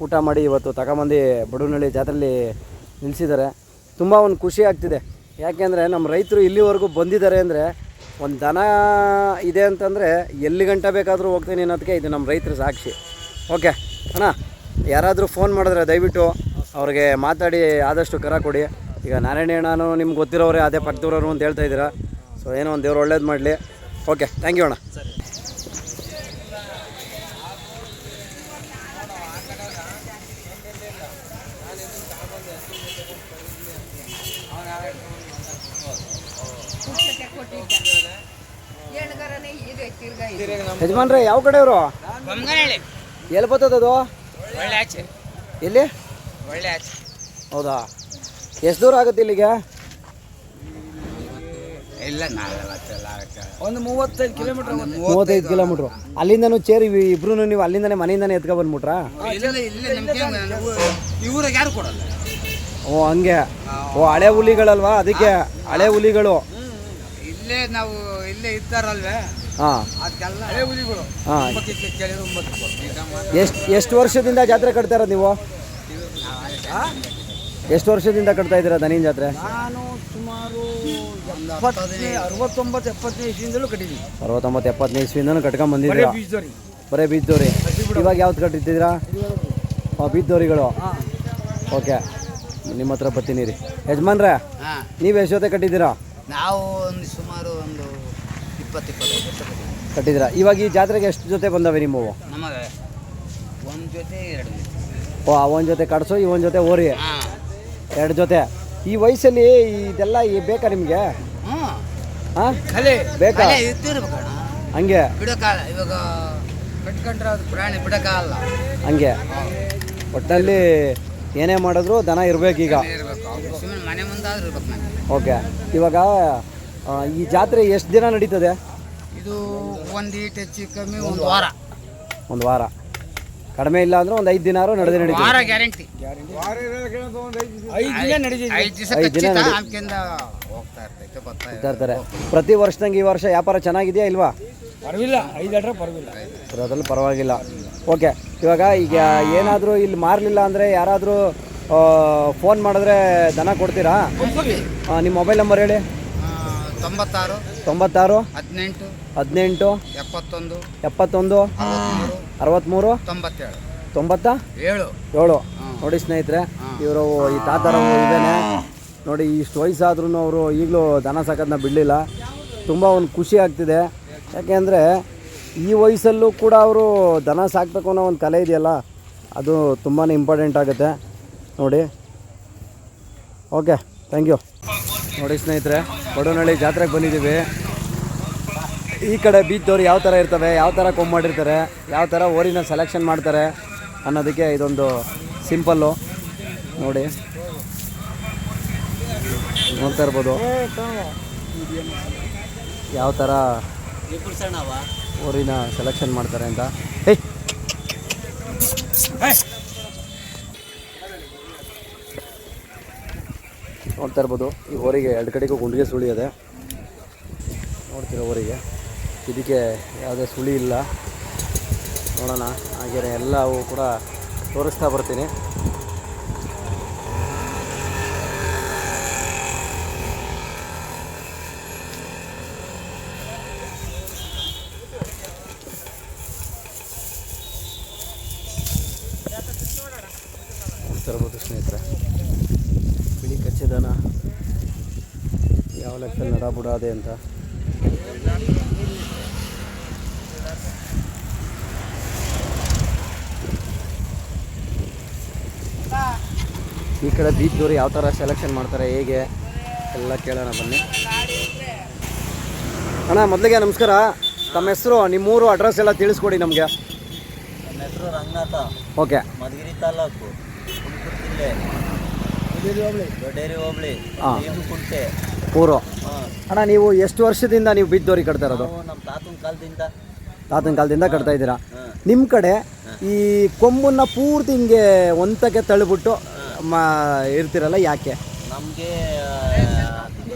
ಊಟ ಮಾಡಿ ಇವತ್ತು ತಗೊಂಬಂದು ಬಡವನಹಳ್ಳಿ ಜಾತ್ರೆಯಲ್ಲಿ ನಿಲ್ಲಿಸಿದ್ದಾರೆ ತುಂಬ ಒಂದು ಖುಷಿ ಆಗ್ತಿದೆ. ಯಾಕೆಂದರೆ ನಮ್ಮ ರೈತರು ಇಲ್ಲಿವರೆಗೂ ಬಂದಿದ್ದಾರೆ ಅಂದರೆ ಒಂದು ದನ ಇದೆ ಅಂತಂದರೆ ಎಲ್ಲಿ ಗಂಟ ಬೇಕಾದರೂ ಹೋಗ್ತೀನಿ ಅನ್ನೋದಕ್ಕೆ ಇದು ನಮ್ಮ ರೈತರ ಸಾಕ್ಷಿ. ಓಕೆ. ಅಣ್ಣ, ಯಾರಾದರೂ ಫೋನ್ ಮಾಡಿದ್ರೆ ದಯವಿಟ್ಟು ಅವ್ರಿಗೆ ಮಾತಾಡಿ ಆದಷ್ಟು ಕರ ಕೊಡಿ. ಈಗ ನಾರಾಯಣ ಅಣ್ಣನು ನಿಮ್ಗೆ ಗೊತ್ತಿರೋರೇ, ಅದೇ ಪಕ್ಕದವ್ರವ್ರು ಅಂತ ಹೇಳ್ತಾ ಇದ್ದೀರಾ. ಸೊ ಏನೋ ಒಂದು ದೇವ್ರು ಒಳ್ಳೇದು ಮಾಡಲಿ. ಓಕೆ ಥ್ಯಾಂಕ್ ಯು ಅಣ್ಣ. ಯಜಮಾನ್ರೆ, ಯಾವ ಕಡೆಯವರು? ಎಲ್ಲಿ ಬರ್ತದದು ಒಳ್ಳೆ ಆಚೆ. ಎಲ್ಲಿ? ಒಳ್ಳೆ ಆಚೆ. ಹೌದಾ? ಎಷ್ಟು ದೂರ ಆಗುತ್ತೆ ಇಲ್ಲಿಗೆ? ಇಲ್ಲ ಒಂದು ಮೂವತ್ತೈದು ಕಿಲೋಮೀಟರ್ ಮೂವತ್ತೈದು ಕಿಲೋಮೀಟ್ರು. ಅಲ್ಲಿಂದನೂ ಚೇರಿ ಇಬ್ರು ನೀವು ಅಲ್ಲಿಂದನೇ ಮನೆಯಿಂದನೇ ಎತ್ಕೊ ಬಂದ್ಬಿಟ್ರ ಇಲ್ಲ ಇಲ್ಲ ನಮ್ಗೆ ಇವ್ರಿಗೆ ಯಾರು ಕೊಡಲ್ಲ. ಓ ಹಂಗೆ. ಓ ಹಳೆ ಹುಲಿಗಳಲ್ವಾ? ಅದಕ್ಕೆ ಹಳೆ ಹುಲಿಗಳು. ಇಲ್ಲೇ ನಾವು ಇಲ್ಲೇ ಇದ್ದಾರಲ್ವೇ? ಹಾಂ. ಹಾಂ. ಎಷ್ಟು ಎಷ್ಟು ವರ್ಷದಿಂದ ಜಾತ್ರೆ ಕಟ್ತಾ ಇರೋದು ನೀವು? ಎಷ್ಟು ವರ್ಷದಿಂದ ಕಟ್ತಾ ಇದ್ದೀರಾ ದನಿನ್ ಜಾತ್ರೆ? ನಾನು ಸುಮಾರು ಎಪ್ಪತ್ತನೇ ಅರವತ್ತೊಂಬತ್ತು ಎಪ್ಪತ್ತನೇ ಇಸ್ವಿಯಿಂದಲೂ ಕಟ್ಟಿದ್ದೀನಿ. ಅರವತ್ತೊಂಬತ್ತು ಎಪ್ಪತ್ತನೇ ಇಸ್ವಿಂದನೂ ಕಟ್ಕೊಂಡ್ ಬಂದಿದ್ದೀರಾ? ಬರೇ ಬೀದ್ದೋರಿ ಇವಾಗ ಯಾವ್ದು ಕಟ್ಟಿದ್ದೀರಾ? ಬೀದ್ದೋರಿಗಳು ಓಕೆ. ನಿಮ್ಮ ಹತ್ರ ಬರ್ತೀನಿ ರೀ ಯಜಮಾನ್ರೆ ನೀವು ಎಷ್ಟು ಜೊತೆ ಕಟ್ಟಿದ್ದೀರಾ? ನಾವು ಒಂದು ಸುಮಾರು ಒಂದು ಇಪ್ಪತ್ತು ಇಪ್ಪತ್ತೈದು ವರ್ಷ ಕಟ್ಟಿದ್ದೀವಿ. ಕಟ್ಟಿದ್ದೀರಾ? ಇವಾಗ ಈ ಜಾತ್ರೆಗೆ ಎಷ್ಟು ಜೊತೆ ಬಂದವೆ ನಿಮ್ಮವು? ನಮಗೆ ಒಂದು ಜೊತೆ ಎರಡು ಜೊತೆ. ಓ ಒಂದು ಜೊತೆ ಕಡಸು ಈ ಒಂದು ಜೊತೆ ಓರಿ. ಹಾಂ. ಎರಡು ಜೊತೆ. ಈ ವಯಸ್ಸಲ್ಲಿ ಇದೆಲ್ಲ ಈ ಬೇಕಾ ನಿಮಗೆ? ಹ್ಞೂ. ಹಾಂ? ಕಲೆ. ಬೇಕಾ? ಕಲೆ ಇದ್ದಿರ್ಬೇಕಣ್ಣ ಹಂಗೆ. ಬಿಡಕ್ಕಾಗಲ್ಲ ಇವಾಗ ಕಟ್ಕೊಂಡ್ರೆ ಅದು ಪ್ರಾಣಿ ಬಿಡಕ್ಕಾಗಲ್ಲ ಹಂಗೆ. ಒಟ್ಟಲ್ಲಿ ಏನೇ ಮಾಡಿದ್ರು ದನ ಇರಬೇಕೀಗ. ಇರಬೇಕು. ಸುಮ್ಮನೆ ಮನೆ ಮುಂದಾದ್ರೂ ಇರ್ಬೇಕು ನಮಗೆ ಓಕೆ. ಇವಾಗ ಈ ಜಾತ್ರೆ ಎಷ್ಟು ದಿನ ನಡೀತದೆ? ಇದು ಒಂದು ಈಟ್ ಹೆಚ್ಚು ಕಮ್ಮಿ ಒಂದು ವಾರ. ಒಂದು ವಾರ. ಕಡಿಮೆ ಇಲ್ಲ ಅಂದ್ರೆ ಒಂದು ಐದು ದಿನಾರು ನಡೆದೇ ನಡೀತದೆ. ವಾರ ಗ್ಯಾರಂಟಿ. ಐದು ದಿನ ಐದು ದಿವಸ ಐದ್ ದಿನ ಖಚಿತ ನಡಿ- ಆಮ್ಕಿಂದ ಹೋಗ್ತಾ ಇರ್ತೈತೆ ಬರ್ತಾ ಪ್ರತಿ ವರ್ಷದಂಗೆ ಈ ವರ್ಷ ವ್ಯಾಪಾರ ಚೆನ್ನಾಗಿದೆಯಾ ಇಲ್ವಾ? ಪರವಿಲ್ಲ ಐದು ಅದ್ರಲ್ಲಿ ಪರವಾಗಿಲ್ಲ. ಓಕೆ ಇವಾಗ ಈಗ ಏನಾದರೂ ಇಲ್ಲಿ ಮಾರಲಿಲ್ಲ ಅಂದರೆ ಯಾರಾದರೂ ಫೋನ್ ಮಾಡಿದ್ರೆ ದನ ಕೊಡ್ತೀರಾ? ಆ, ನಿಮ್ಮ ಮೊಬೈಲ್ ನಂಬರ್ ಹೇಳಿ. ತೊಂಬತ್ತಾರು ತೊಂಬತ್ತಾರು ಹದಿನೆಂಟು ಹದಿನೆಂಟು ಎಪ್ಪತ್ತೊಂದು ಎಪ್ಪತ್ತೊಂದು ಅರವತ್ತ್ಮೂರು ತೊಂಬತ್ತೇಳು. ತೊಂಬತ್ತ? ಏಳು. ಏಳು. ನೋಡಿ ಸ್ನೇಹಿತರೆ ಇವರು ಈ ತಾತರ ಇದೇನೆ ನೋಡಿ ಇಷ್ಟು ವಯಸ್ಸಾದ್ರೂ ಅವರು ಈಗಲೂ ದನ ಸಾಕೋದನ್ನ ಬಿಡಲಿಲ್ಲ. ತುಂಬ ಒಂದು ಖುಷಿ ಆಗ್ತಿದೆ. ಯಾಕೆಂದರೆ ಈ ವಯಸ್ಸಲ್ಲೂ ಕೂಡ ಅವರು ದನ ಸಾಕಬೇಕು ಅನ್ನೋ ಒಂದು ಕಲೆ ಇದೆಯಲ್ಲ ಅದು ತುಂಬಾ ಇಂಪಾರ್ಟೆಂಟ್ ಆಗುತ್ತೆ. ನೋಡಿ. ಓಕೆ ಥ್ಯಾಂಕ್ ಯು ನೋಡಿ ಸ್ನೇಹಿತರೆ ಬಡವನಹಳ್ಳಿ ಜಾತ್ರೆಗೆ ಬಂದಿದ್ದೀವಿ. ಈ ಕಡೆ ಬೀಚವ್ರು ಯಾವ ಥರ ಇರ್ತವೆ ಯಾವ ಥರ ಕೊಂಬ್ ಮಾಡಿರ್ತಾರೆ ಯಾವ ಥರ ಓರಿನ ಸೆಲೆಕ್ಷನ್ ಮಾಡ್ತಾರೆ ಅನ್ನೋದಕ್ಕೆ ಇದೊಂದು ಸಿಂಪಲ್ಲು ನೋಡಿ. ನೋಡ್ತಾ ಇರ್ಬೋದು. ಯಾವ ಥರ ಓರಿನ ಸೆಲೆಕ್ಷನ್ ಮಾಡ್ತಾರೆ ಅಂತ. ನೋಡ್ತಾ ಇರ್ಬೋದು. ಈ ಹೋರಿಗೆ ಎರಡು ಕಡೆಗೂ ಗುಂಡಿಗೆ ಸುಳಿ ಇದೆ. ನೋಡ್ತೀರ ಹೋರಿಗೆ? ಇದಕ್ಕೆ ಯಾವುದೇ ಸುಳಿ ಇಲ್ಲ. ನೋಡೋಣ. ಹಾಗೆಯೇ ಎಲ್ಲವೂ ಕೂಡ ತೋರಿಸ್ತಾ ಬರ್ತೀನಿ. ನೋಡ್ತಾ ಇರ್ಬೋದು ಸ್ನೇಹಿತರೆ. ಕಚ್ಚಿದನ ಯಾವ ಲೆಕ್ಕದಲ್ಲಿ ನಡ ಬಿಡಾದೆ ಅಂತ. ಈ ಕಡೆ ಬೀಚ್ದವ್ರು ಯಾವ ಥರ ಸೆಲೆಕ್ಷನ್ ಮಾಡ್ತಾರೆ ಹೇಗೆ ಎಲ್ಲ ಕೇಳೋಣ ಬನ್ನಿ. ಅಣ್ಣ ಮೊದಲಿಗೆ ನಮಸ್ಕಾರ. ತಮ್ಮ ಹೆಸರು ನಿಮ್ಮೂರು ಅಡ್ರೆಸ್ ಎಲ್ಲ ತಿಳಿಸ್ಕೊಡಿ ನಮಗೆ. ನನ್ನ ಹೆಸರು ರಂಗನಾಥ. ಓಕೆ. ಮಧುಗಿರಿ ತಾಲೂಕು ಜಿಲ್ಲೆ. ದೊಡ್ಡೇರಿ ಹೋಬಳಿ. ಹಾ. ಕುಂಟೆ. ಹಾಂ. ಅಣ್ಣ ನೀವು ಎಷ್ಟು ವರ್ಷದಿಂದ ನೀವು ಬಿದ್ದೋರಿ ಕಟ್ತಾ ಇರೋದು? ನಾವು ನಮ್ಮ ತಾತನ ಕಾಲದಿಂದ. ತಾತನ ಕಾಲದಿಂದ ಕಟ್ತಾ ಇದ್ದೀರಾ? ನಿಮ್ಮ ಕಡೆ ಈ ಕೊಂಬನ್ನ ಪೂರ್ತಿ ಹಿಂಗೆ ಒಂತಕ್ಕೆ ತಳ್ಳಿಬಿಟ್ಟು ಮಾ ಇರ್ತಿರಲ್ಲ ಯಾಕೆ? ನಮಗೆ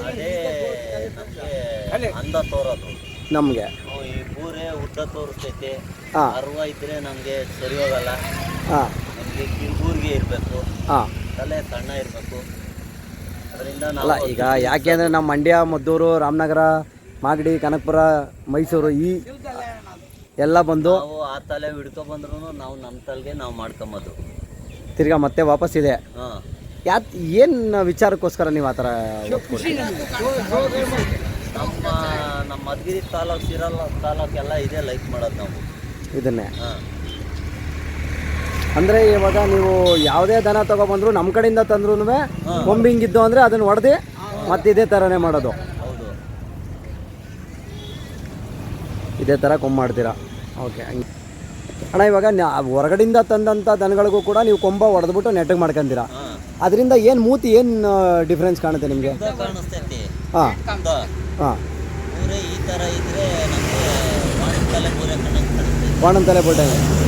ಅದೇ ನಮಗೆ ಅಂದ ತೋರೋದು. ನಮಗೆ. ನಾವು ಈ ಬೂರೆ ಉದ್ದ ತೋರಿಸ್ತೈತೆ. ಹಾಂ. ಅರ್ವ ಇದ್ರೆ ನಮಗೆ ಸರಿ ಹೋಗಲ್ಲ. ಹಾಂ. ನಮಗೆ ಕಿರ್ಬೂರ್ಗೆ ಇರಬೇಕು. ಹಾಂ. ತಲೆ ಸಣ್ಣ ಇರಬೇಕು. ಅದರಿಂದ ಅಲ್ಲ ಈಗ ಯಾಕೆ ಅಂದರೆ ನಮ್ಮ ಮಂಡ್ಯ ಮದ್ದೂರು ರಾಮನಗರ ಮಾಗಡಿ ಕನಕಪುರ ಮೈಸೂರು ಈ ಎಲ್ಲ ಬಂದು ನಾವು ಆ ತಲೆ ಹಿಡ್ಕೊ ಬಂದ್ರು ನಾವು ನಮ್ಮ ತಲೆಗೆ ನಾವು ಮಾಡ್ಕೊಂಬೋದು. ತಿರ್ಗಾ ಮತ್ತೆ ವಾಪಸ್ ಇದೆ. ಹಾಂ. ಯಾತ್ ಏನು ವಿಚಾರಕ್ಕೋಸ್ಕರ ನೀವು ಆ ಥರ? ನಮ್ಮ ನಮ್ಮ ಮಧುಗಿರಿ ತಾಲೂಕು ಸಿರಲ್ಲ ತಾಲೂಕೆಲ್ಲ ಇದೆ ಲೈಕ್ ಮಾಡೋದು ನಾವು. ಇದನ್ನೇ. ಹಾಂ. ಅಂದರೆ ಇವಾಗ ನೀವು ಯಾವುದೇ ದನ ತಗೊಬಂದ್ರು ನಮ್ಮ ಕಡೆಯಿಂದ ತಂದ್ರೂ ಕೊಂಬಿಂಗಿದ್ದು ಅಂದರೆ ಅದನ್ನು ಹೊಡೆದು ಮತ್ತೆ ಇದೇ ಥರನೇ ಮಾಡೋದು. ಇದೇ ಥರ ಕೊಂಬ್ ಮಾಡ್ತೀರಾ? ಓಕೆ ಅಣ್ಣ ಇವಾಗ ಹೊರಗಡೆಯಿಂದ ತಂದಂಥ ದನಗಳಿಗೂ ಕೂಡ ನೀವು ಕೊಂಬ ಹೊಡೆದ್ಬಿಟ್ಟು ನೆಟ್ಟಿಗೆ ಮಾಡ್ಕೊಂತೀರಾ? ಅದರಿಂದ ಏನು ಮೂತಿ ಏನು ಡಿಫ್ರೆನ್ಸ್ ಕಾಣುತ್ತೆ ನಿಮಗೆ? ಹಾಂ. ಹಾಂ. ಮಾಡಿದ ತಲೆ ಬಿಟ್ಟೆ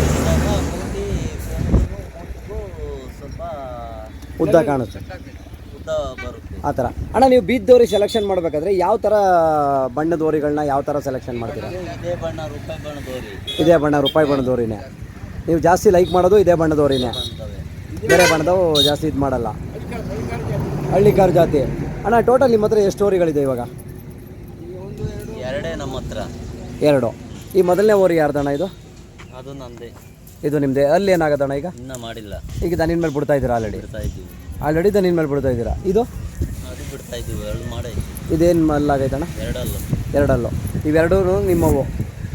ಇದ್ದಾಗ ಮೂತಿ ಕೊಂಬು ಸ್ವಲ್ಪ ಉದ್ದ ಕಾಣುತ್ತೆ. ಉದ್ದ ಬರುತ್ತೆ. ಆ ಥರ. ಅಣ್ಣ ನೀವು ಬೀದ್ದೋರಿ ಸೆಲೆಕ್ಷನ್ ಮಾಡಬೇಕಾದ್ರೆ ಯಾವ ಥರ ಬಣ್ಣದ ಓರಿಗಳನ್ನ ಯಾವ ಥರ ಸೆಲೆಕ್ಷನ್ ಮಾಡ್ತೀರಾ? ಇದೇ ಬಣ್ಣ ರೂಪಾಯಿ ಬಣ್ಣ ದೋರಿನೇ. ನೀವು ಜಾಸ್ತಿ ಲೈಕ್ ಮಾಡೋದು ಇದೇ ಬಣ್ಣ ದೋರಿನೇ. ಬೇರೆ ಬಣ್ಣದವು ಜಾಸ್ತಿ ಇದು ಮಾಡಲ್ಲ. ಹಳ್ಳಿಕಾರ್ ಜಾತಿ. ಅಣ್ಣ ಟೋಟಲ್ ನಿಮ್ಮ ಹತ್ರ ಎಷ್ಟು ಓರಿಗಳಿದೆ ಇವಾಗ? ಎರಡೇ ನಮ್ಮ ಹತ್ರ. ಎರಡು. ಈ ಮೊದಲನೇ ಓರಿ ಯಾರ್ದಣ್ಣ ಇದು? ಅದು ನಮ್ಮದೇ ಇದು ನಿಮ್ಮದೇ ಅಲ್ಲಿ ಏನಾಗದಣ್ಣ ಈಗ? ಇನ್ನೂ ಮಾಡಿಲ್ಲ. ಈಗ ದನಿನ ಮೇಲೆ ಬಿಡ್ತಾ ಇದ್ದೀರಾ ಆಲ್ರೆಡಿ ಬಿಡ್ತಾ ಇದ್ದೀವಿ. ಆಲ್ರೆಡಿ ದನಿನ ಮೇಲೆ ಬಿಡ್ತಾ ಇದ್ದೀರಾ? ಇದು? ಅದು ಬಿಡ್ತಾ ಇದ್ದೀವಿ. ಎರಡು ಮಾಡೈತಿ ಇದೇನು ಮಲ್ಲಾಗೈತಣ್ಣ ಎರಡಲ್ಲ. ಎರಡಲ್ಲು. ಇವೆರಡೂ ನಿಮ್ಮವು.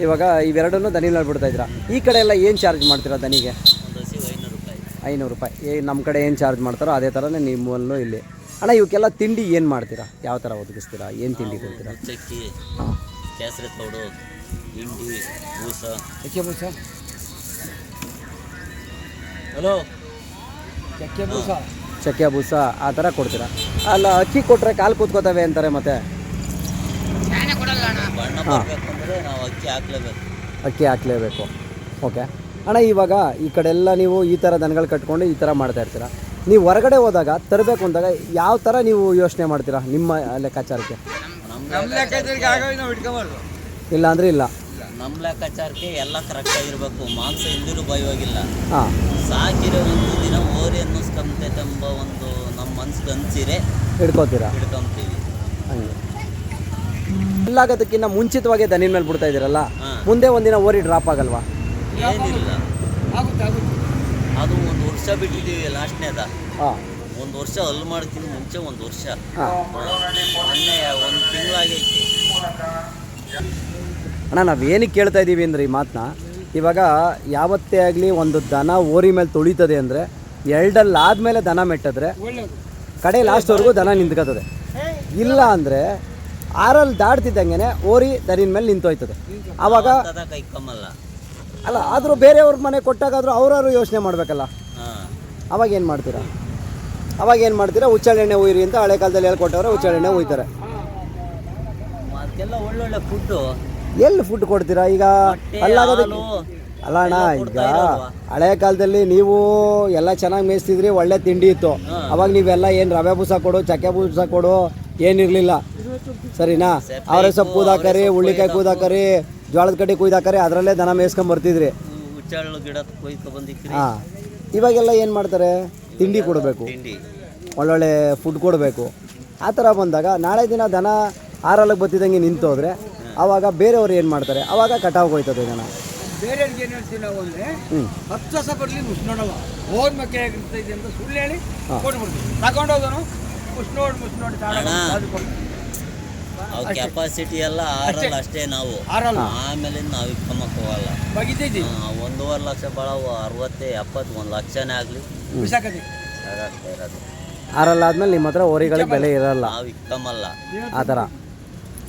ಇವಾಗ ಇವೆರಡನ್ನೂ ದನಿ ಮೇಲೆ ಬಿಡ್ತಾ ಇದ್ದೀರಾ? ಈ ಕಡೆ ಎಲ್ಲ ಏನು ಚಾರ್ಜ್ ಮಾಡ್ತೀರಾ ದನಿಗೆ? ಒಂದು ಹಸಿ ಐನೂರು ರೂಪಾಯಿ. ಐನೂರು ರೂಪಾಯಿ. ಏ ನಮ್ಮ ಕಡೆ ಏನು ಚಾರ್ಜ್ ಮಾಡ್ತಾರೋ ಅದೇ ಥರನೇ ನಿಮ್ಮಲ್ಲೂ ಇಲ್ಲಿ. ಅಣ್ಣ ಇವಕ್ಕೆಲ್ಲ ತಿಂಡಿ ಏನು ಮಾಡ್ತೀರಾ? ಯಾವ ಥರ ಒದಗಿಸ್ತೀರಾ? ಏನು ತಿಂಡಿ ಕೊಡ್ತೀರಾ? ಚಕ್ಕಿ ಹಾಂ. ಕೇಸರಿ ತೋಡು ಹಿಂಡಿ ಬೂಸ. ಚಕ್ಕಿ ಬೂಸ? ಹಲೋ ಚಕ್ಕೆ ಬೂಸ. ಚಕ್ಕೆ ಬೂಸ ಆ ಥರ ಕೊಡ್ತೀರಾ? ಅಲ್ಲ ಅಕ್ಕಿ ಕೊಟ್ಟರೆ ಕಾಲು ಕೂತ್ಕೋತವೆ ಅಂತಾರೆ ಮತ್ತೆ. ನಾವು ಅಕ್ಕಿ ಹಾಕ್ಲೇಬೇಕು. ಅಕ್ಕಿ ಹಾಕ್ಲೇಬೇಕು. ಓಕೆ. ಅಣ್ಣ ಇವಾಗ ಈ ಕಡೆ ಎಲ್ಲ ನೀವು ಈ ಥರ ದನಗಳು ಕಟ್ಕೊಂಡು ಈ ಥರ ಮಾಡ್ತಾ ಇರ್ತೀರಾ. ನೀವು ಹೊರಗಡೆ ಹೋದಾಗ ತರಬೇಕು ಅಂದಾಗ ಯಾವ ಥರ ನೀವು ಯೋಚನೆ ಮಾಡ್ತೀರಾ ನಿಮ್ಮ ಲೆಕ್ಕಾಚಾರಕ್ಕೆ? ಇಲ್ಲ ಅಂದರೆ ಇಲ್ಲ. ನಮ್ಮ ಲೆಕ್ಕಾಚಾರಕ್ಕೆ ಎಲ್ಲ ಕರೆಕ್ಟ್ ಕರೆಕ್ಟಾಗಿರ್ಬೇಕು ಮಾಂಸ ಇಲ್ದಿರೂ ಭಯವಾಗಿಲ್ಲ ಹಾಂ. ಸಾಕಿರೋ ಒಂದು ದಿನ ಓರಿ ಅನ್ನಿಸ್ಕೊಂತೈತೆಂಬ ಒಂದು ನಮ್ಮ ಮನ್ಸಿಗೆ ಅನ್ಸಿರೆ ಹಿಡ್ಕೋತೀರಾ? ಹಿಡ್ಕೊಂತೀವಿ. ಹಂಗೆ. ಇಲ್ಲಾಗೋದಕ್ಕಿಂತ ಮುಂಚಿತವಾಗಿ ದನಿನ ಮೇಲೆ ಬಿಡ್ತಾ ಇದ್ದೀರಲ್ಲ? ಹಾಂ. ಮುಂದೆ ಒಂದಿನ ಓರಿ ಡ್ರಾಪ್ ಆಗಲ್ವಾ? ಏನಿಲ್ಲ. ಆಗುತ್ತೆ ಆಗುತ್ತೆ. ಅದು ಒಂದು ವರ್ಷ ಬಿಟ್ಟಿದ್ದೀವಿ ಲಾಸ್ಟ್ನೇದ ಹಾಂ. ಒಂದು ವರ್ಷ ಅಲ್ಲಿ ಮಾಡ್ತೀನಿ ಮುಂಚೆ ಒಂದು ವರ್ಷ. ಹಾಂ. ಮೊನ್ನೆ ಒಂದು ತಿಂಗಳಾಗೈತಿ. ಅಣ್ಣ, ನಾವು ಕೇಳ್ತಾ ಇದ್ದೀವಿ ಅಂದರೆ ಈ ಮಾತನ್ನ ಇವಾಗ ಯಾವತ್ತೇ ಆಗಲಿ ಒಂದು ದನ ಓರಿ ಮೇಲೆ ತುಳಿತದೆ ಅಂದರೆ ಎರಡಲ್ಲಿ ಆದಮೇಲೆ ದನ ಮೆಟ್ಟಿದ್ರೆ ಕಡೆ ಲಾಸ್ಟ್ವರೆಗೂ ದನ ನಿಂತ್ಕೋತದೆ ಇಲ್ಲ ಅಂದರೆ ಆರಲ್ಲಿ ದಾಡ್ತಿದ್ದಂಗೆ ಓರಿ ದರಿನ ಮೇಲೆ ನಿಂತೋಯ್ತದೆ. ಆವಾಗ ಅಲ್ಲ, ಆದರೂ ಬೇರೆಯವ್ರ ಮನೆ ಕೊಟ್ಟಾಗಾದರೂ ಅವರವರು ಯೋಚನೆ ಮಾಡಬೇಕಲ್ಲ. ಅವಾಗ ಏನು ಮಾಡ್ತೀರಾ? ಅವಾಗ ಏನು ಮಾಡ್ತೀರಾ? ಹುಚ್ಚಳೆಣ್ಣೆ ಉಯ್ರಿ ಅಂತ ಹಳೆ ಕಾಲದಲ್ಲಿ ಹೇಳ್ಕೊಟ್ಟವ್ರೆ ಹುಚ್ಚಳೆಣ್ಣೆ ಉಯ್ತಾರೆ. ಅದಕ್ಕೆಲ್ಲ ಒಳ್ಳೊಳ್ಳೆ ಫುಡ್ಡು ಎಲ್ಲಿ ಫುಡ್ ಕೊಡ್ತೀರಾ? ಈಗ ಅಲ್ಲಾಗೋದಕ್ಕೆ ಅಲ್ಲ ಅಣ್ಣ ಈಗ ಹಳೆ ಕಾಲದಲ್ಲಿ ನೀವು ಎಲ್ಲ ಚೆನ್ನಾಗಿ ಮೇಯಿಸ್ತಿದ್ರಿ ಒಳ್ಳೆ ತಿಂಡಿ ಇತ್ತು. ಅವಾಗ ನೀವೆಲ್ಲ ಏನು ರವೆ ಬೂಸ ಕೊಡು ಚಕ್ಕೆ ಬೂಸ ಕೊಡು ಏನಿರಲಿಲ್ಲ. ಸರಿನಾ? ಅವರೇ ಸೊಪ್ಪು ಕೂದಾಕರಿ ಹುಳ್ಳಿಕಾಯಿ ಕೂದಾಕರಿ ಜೋಳದ ಕಡ್ಡಿ ಕುಯ್ದಾಕರಿ ಅದರಲ್ಲೇ ದನ ಮೇಯಿಸ್ಕೊಂಡ್ ಬರ್ತಿದ್ರಿ. ಹಾಂ. ಇವಾಗೆಲ್ಲ ಏನು ಮಾಡ್ತಾರೆ? ತಿಂಡಿ ಕೊಡಬೇಕು. ಒಳ್ಳೊಳ್ಳೆ ಫುಡ್ ಕೊಡಬೇಕು. ಆ ಥರ ಬಂದಾಗ ನಾಳೆ ದಿನ ದನ ಆರಲ್ಲಿಗೆ ಬತ್ತಿದಂಗೆ ನಿಂತೋದ್ರೆ ಆವಾಗ ಬೇರೆಯವರು ಏನು ಮಾಡ್ತಾರೆ? ಆವಾಗ ಕಟಾವ್ ಹೋಯ್ತದೆ ಇದನ್ನು ಬೇರೆಯವ್ರಿಗೆ ಏನು ಹೇಳ್ತೀವಿ ನಾವು ಅಂದರೆ ಹತ್ತು ವರ್ಷ ಬರಲಿ ಮುಸ್ನೋಡಲ್ಲ ಹೋದ ಮಕ್ಕಳು ಹೇಗಿರ್ತೈತೆ ಅಂತ ಸುಳ್ಳು ಹೇಳಿ. ಕೊಟ್ಬಿಡ್ತೀವಿ. ತಗೊಂಡೋದನು ಮುಸ್ನೋಡ್ ಮುಸ್ನೋಡಿ ಅಣ್ಣ. ಅವು ಕೆಪಾಸಿಟಿ ಎಲ್ಲ ಆರಲ್ಲ ಅಷ್ಟೇ ನಾವು. ಆರಲ್ಲ. ಆಮೇಲೆ ನಾವು ಇಕ್ಕಮ್ಮಕ್ಕೆ ಹೋಗಲ್ಲ. ಒಂದೂವರೆ ಲಕ್ಷ ಭಾಳ ಅರವತ್ತೆ ಎಪ್ಪತ್ತು ಒಂದು ಲಕ್ಷನೇ ಆಗಲಿ. ಆರಲ್ಲ ಆದ್ಮೇಲೆ ನಿಮ್ಮ ಹತ್ರ ಓರಿಗಳಿಗೆ ಬೆಲೆ ಇರಲ್ಲ. ನಾವು ಇಕ್ಕಮಲ್ಲ. ಆ ಥರ.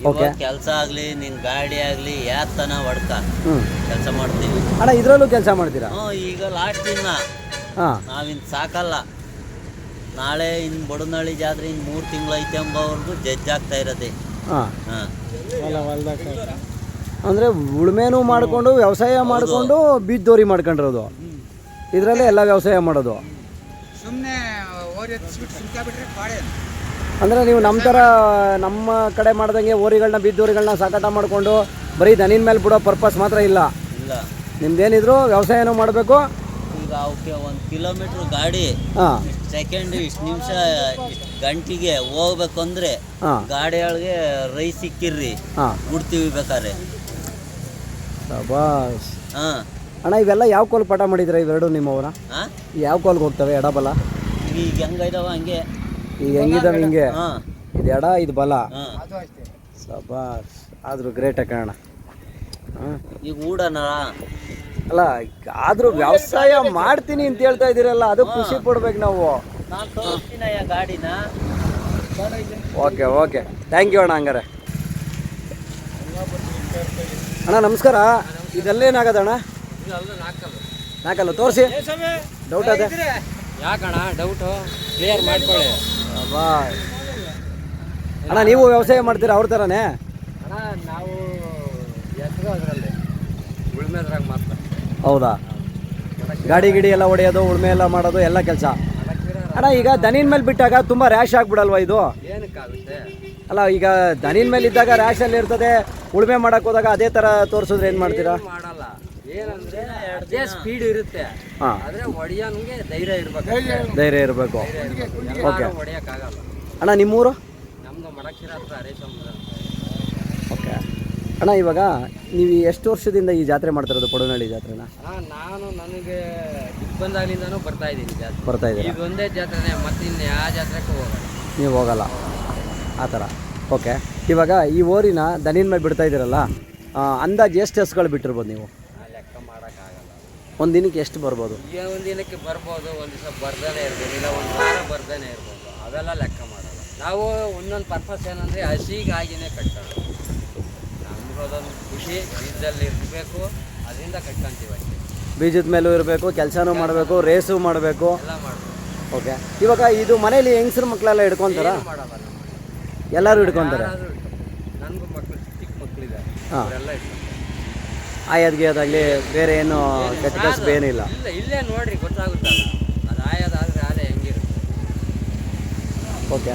ಓಕೆ. ಕೆಲಸ ಆಗಲಿ ನಿನ್ ಗಾಡಿ ಆಗಲಿ ಯಾತನ ಹೊಡ್ಕ. ಕೆಲಸ ಮಾಡ್ತೀವಿ. ಅಣ್ಣ ಇದ್ರಲ್ಲೂ ಕೆಲಸ ಮಾಡ್ತೀರಾ? ಹ್ಞೂ ಈಗ ಲಾಸ್ಟ್ ದಿನ. ಹಾಂ. ನಾವಿನ್ ಸಾಕಲ್ಲ. ನಾಳೆ ಇನ್ನು ಬಡನಳ್ಳಿ ಜಾತ್ರೆ ಇನ್ ಮೂರು ತಿಂಗಳು ಐತೆ ಎಂಬವರೆಗೂ ಜಡ್ಜ್ ಆಗ್ತಾ ಇರತ್ತೆ. ಹಾಂ. ಹಾಂ. ಅಂದರೆ ಉಳುಮೆನೂ ಮಾಡ್ಕೊಂಡು ವ್ಯವಸಾಯ ಮಾಡಿಕೊಂಡು ಬೀಜದೋರಿ ಮಾಡ್ಕೊಂಡಿರೋದು. ಇದ್ರಲ್ಲೇ ಎಲ್ಲ ವ್ಯವಸಾಯ ಮಾಡೋದು. ಸುಮ್ಮನೆ ಓರಿ ಅಂದರೆ ನೀವು ನಮ್ಮ ಥರ ನಮ್ಮ ಕಡೆ ಮಾಡ್ದಂಗೆ ಓರಿಗಳನ್ನ ಬಿದ್ದೂರಿಗಳನ್ನ ಸಾಕಾಟ ಮಾಡಿಕೊಂಡು ಬರೀ ದನಿನ ಮೇಲೆ ಬಿಡೋ ಪರ್ಪಸ್ ಮಾತ್ರ ಇಲ್ಲ. ಇಲ್ಲ. ನಿಮ್ದೇನಿದ್ರು ವ್ಯವಸಾಯನೂ ಮಾಡಬೇಕು. ಈಗ ಅವಕ್ಕೆ ಒಂದು ಕಿಲೋಮೀಟ್ರ್ ಗಾಡಿ ಹಾಂ. ಸೆಕೆಂಡ್ ಇಷ್ಟು ನಿಮಿಷ ಗಂಟಿಗೆ ಹೋಗ್ಬೇಕು ಅಂದರೆ ಹಾಂ. ಗಾಡಿ ಒಳಗೆ ರೈಸ್ ಸಿಕ್ಕಿರ್ರಿ ಹಾಂ. ಬಿಡ್ತೀವಿ ಬೇಕಾದ್ರೆ ಹಾಂ. ಅಣ್ಣ ಇವೆಲ್ಲ ಯಾವ ಕೋಲ್ ಪಾಠ ಮಾಡಿದ್ರೆ ಇವೆರಡು ನಿಮ್ಮವರ? ಹಾಂ ಯಾವ ಕೋಲ್ಗೆ ಹೋಗ್ತವೆ ಎಡಬಲ? ಈಗ ಹೆಂಗೈದವ ಹಂಗೆ ಈಗ ಹೆಂಗಿದಾವೆ ಹಿಂಗೆ. ಹಾಂ. ಇದು ಎಡ ಇದು ಬಲ. ಹಾಂ. ಅದು ಅಷ್ಟೇ ಸಬಾಸ್ ಆದರೂ ಗ್ರೇಟ್ ಕಾರಣ. ಹಾಂ. ಈಗ ಊಡನ? ಅಲ್ಲ ಆದರೂ ವ್ಯವಸಾಯ ಮಾಡ್ತೀನಿ ಅಂತ ಹೇಳ್ತಾ ಇದ್ದೀರಲ್ಲ ಅದು ಖುಷಿ ಪಡ್ಬೇಕು ನಾವು. ಗಾಡಿನ. Okay okay. ಥ್ಯಾಂಕ್ ಯು ಅಣ್ಣ ಹಂಗಾರೆ. ಅಣ್ಣ ನಮಸ್ಕಾರ. ಇದಲ್ಲೇನಾಗದಣ್ಣ ನಾಕಲ್ಲ. ತೋರಿಸಿ. ಡೌಟ್ ಅದೇ. ಯಾಕಣ್ಣ? ಡೌಟು ಕ್ಲಿಯರ್ ಮಾಡ್ಕೊಳ್ಳಿ. ಅಣ್ಣ ನೀವು ವ್ಯವಸಾಯ ಮಾಡ್ತೀರಾ ಅವ್ರ ಥರನೇ? ಅಣ್ಣ ನಾವು ಹೆಸರು ಅದರಲ್ಲಿ. ಉಳ್ಮೆದ್ರಾಗ ಮಾತ್ರ ಹೌದಾ? ಗಾಡಿ ಗಿಡಿ ಎಲ್ಲ ಹೊಡೆಯೋದು ಉಳ್ಮೆ ಎಲ್ಲ ಮಾಡೋದು ಎಲ್ಲ ಕೆಲಸ. ಅಣ್ಣ ಈಗ ದನಿನ ಮೇಲೆ ಬಿಟ್ಟಾಗ ತುಂಬ ರ್ಯಾಶ್ ಆಗ್ಬಿಡಲ್ವ ಇದು? ಏನಕ್ಕಾಗುತ್ತೆ ಅಲ್ಲ ಈಗ ದನಿನ ಮೇಲೆ ಇದ್ದಾಗ ರ್ಯಾಶಲ್ಲಿ ಇರ್ತದೆ ಉಳುಮೆ ಮಾಡಕ್ ಹೋದಾಗ ಅದೇ ಥರ ತೋರಿಸಿದ್ರೆ ಏನು ಮಾಡ್ತೀರಾ? ಏನಂದ್ರೆ ಅದೇ ಸ್ಪೀಡ್ ಇರುತ್ತೆ. ಹಾಂ. ಆದ್ರೆ ಒಡೆಯನ್ಗೆ ಧೈರ್ಯ ಇರ್ಬೇಕು. ಧೈರ್ಯ ಇರಬೇಕು. ಓಕೆ ಹೊಡಿಯಕ್ಕಾಗಲ್ಲ ಅಣ್ಣ ನಿಮ್ಮೂರು? ನಮ್ದು ಮಡಕ್ಷಿರ ಹತ್ರ ಓಕೆ. ಅಣ್ಣ ಇವಾಗ ನೀವು ಎಷ್ಟು ವರ್ಷದಿಂದ ಈ ಜಾತ್ರೆ ಮಾಡ್ತಿರೋದು ಪಡುನಳ್ಳಿ ಜಾತ್ರೆನ? ಅಣ್ಣ ನಾನು ನನಗೆ ಬಂದಾಗ್ಲಿಂದನೂ ಬರ್ತಾ ಇದ್ದೀನಿ ಜಾತ್ರೆ. ಬರ್ತಾ ಇದ್ದೀರಾ? ಒಂದೇ ಜಾತ್ರೆನೇ ಮತ್ತೆ ಇನ್ನು ಯಾವ ಜಾತ್ರೆಗೂ ಹೋಗಲ್ಲ. ನೀವು ಹೋಗಲ್ಲ. ಆ ಥರ. ಓಕೆ. ಇವಾಗ ಈ ಓರಿನ ದನಿನ ಮೇಲೆ ಬಿಡ್ತಾ ಇದ್ದೀರಲ್ಲ ಆ, ಅಂದಾಜು ಎಷ್ಟು ಹಸುಗಳು ಬಿಟ್ಟಿರ್ಬೋದು ನೀವು? ಒಂದು ದಿನಕ್ಕೆ ಎಷ್ಟು ಬರ್ಬೋದು? ಒಂದು ದಿನಕ್ಕೆ ಬರ್ಬೋದು ಒಂದು ದಿವಸ ಬರ್ದೇ ಇರ್ಬೋದು ಇಲ್ಲ ಒಂದು ವಾರ ಬರ್ದೇ ಇರ್ಬೋದು. ಅವೆಲ್ಲ ಲೆಕ್ಕ ಮಾಡಲ್ಲ ನಾವು ಒಂದೊಂದು ಪರ್ಪಸ್ ಏನಂದರೆ ಹಸಿಗಾಗಿನೇ ಕಟ್ಟೋದು. ನಮ್ಗದೊಂದು ಖುಷಿ ಬೀಜದಲ್ಲಿ ಇರಬೇಕು ಅದರಿಂದ ಕಟ್ಕೊಂತೀವಿ ಅಷ್ಟೇ. ಬೀಜದ ಮೇಲೂ ಇರಬೇಕು ಕೆಲಸನೂ ಮಾಡಬೇಕು ರೇಸು ಮಾಡಬೇಕು. ಎಲ್ಲ ಮಾಡಬೇಕು. ಓಕೆ. ಇವಾಗ ಇದು ಮನೇಲಿ ಹೆಂಗಸ್ರ ಮಕ್ಕಳೆಲ್ಲ ಹಿಡ್ಕೊಂತಾರ? ಏನು ಮಾಡಲ್ಲ ನಾವು ಎಲ್ಲರೂ ಹಿಡ್ಕೊಂತಾರೆ? ಯಾರಾದ್ರೂ. ನನ್ಗೂ ಮಕ್ಕಳು ಚಿಕ್ಕ ಮಕ್ಕಳಿದ್ದಾರೆ ಹಾಂ. ಅವರೆಲ್ಲ ಇಟ್ಕೊಂಡು ಆಯದ್ಗೆ ಅದಾಗಲಿ ಬೇರೆ ಏನು ಕೆಟ್ಟ ಕಸಬು ಏನಿಲ್ಲ ಇಲ್ಲ ಇಲ್ಲೇ ನೋಡ್ರಿ ಗೊತ್ತಾಗುತ್ತಲ್ಲ. ಅದು ಆಯೋದಾದ್ರೆ ಆಲೆ ಹೆಂಗಿರುತ್ತೆ. ಓಕೆ.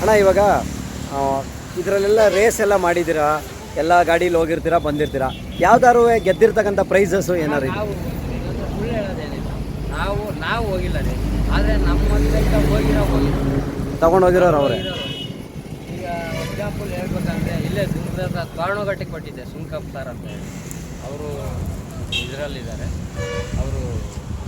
ಅಣ್ಣ ಇವಾಗ ಇದರಲ್ಲೆಲ್ಲ ರೇಸ್ ಎಲ್ಲ ಮಾಡಿದ್ದೀರಾ? ಎಲ್ಲ ಗಾಡೀಲಿ ಹೋಗಿರ್ತೀರಾ ಬಂದಿರ್ತೀರಾ? ಯಾವ್ದಾರು ಗೆದ್ದಿರ್ತಕ್ಕಂಥ ಪ್ರೈಸಸ್ ಏನಾರು ನಾವು ಸುಳ್ಳು ಹೇಳೋದೇನಿಲ್ಲ ನಾವು ನಾವು ಹೋಗಿಲ್ಲ ರೀ. ಆದರೆ ನಮ್ಮ ಹೋಗಿರೋ ತಗೊಂಡು ತಗೊಂಡೋಗಿರೋರು ಅವರೇ? ಈಗ ಎಕ್ಸಾಂಪಲ್ ಹೇಳ್ಬೇಕಂದ್ರೆ ಇಲ್ಲೇ ದುರ್ಗದ ತೋರಣಗಟ್ಟೆ ಕೊಟ್ಟಿದ್ದೆ ಸರ್ ಅಂತ ಹೇಳಿ. ಅವರು ಇದರಲ್ಲಿದ್ದಾರೆ. ಅವರು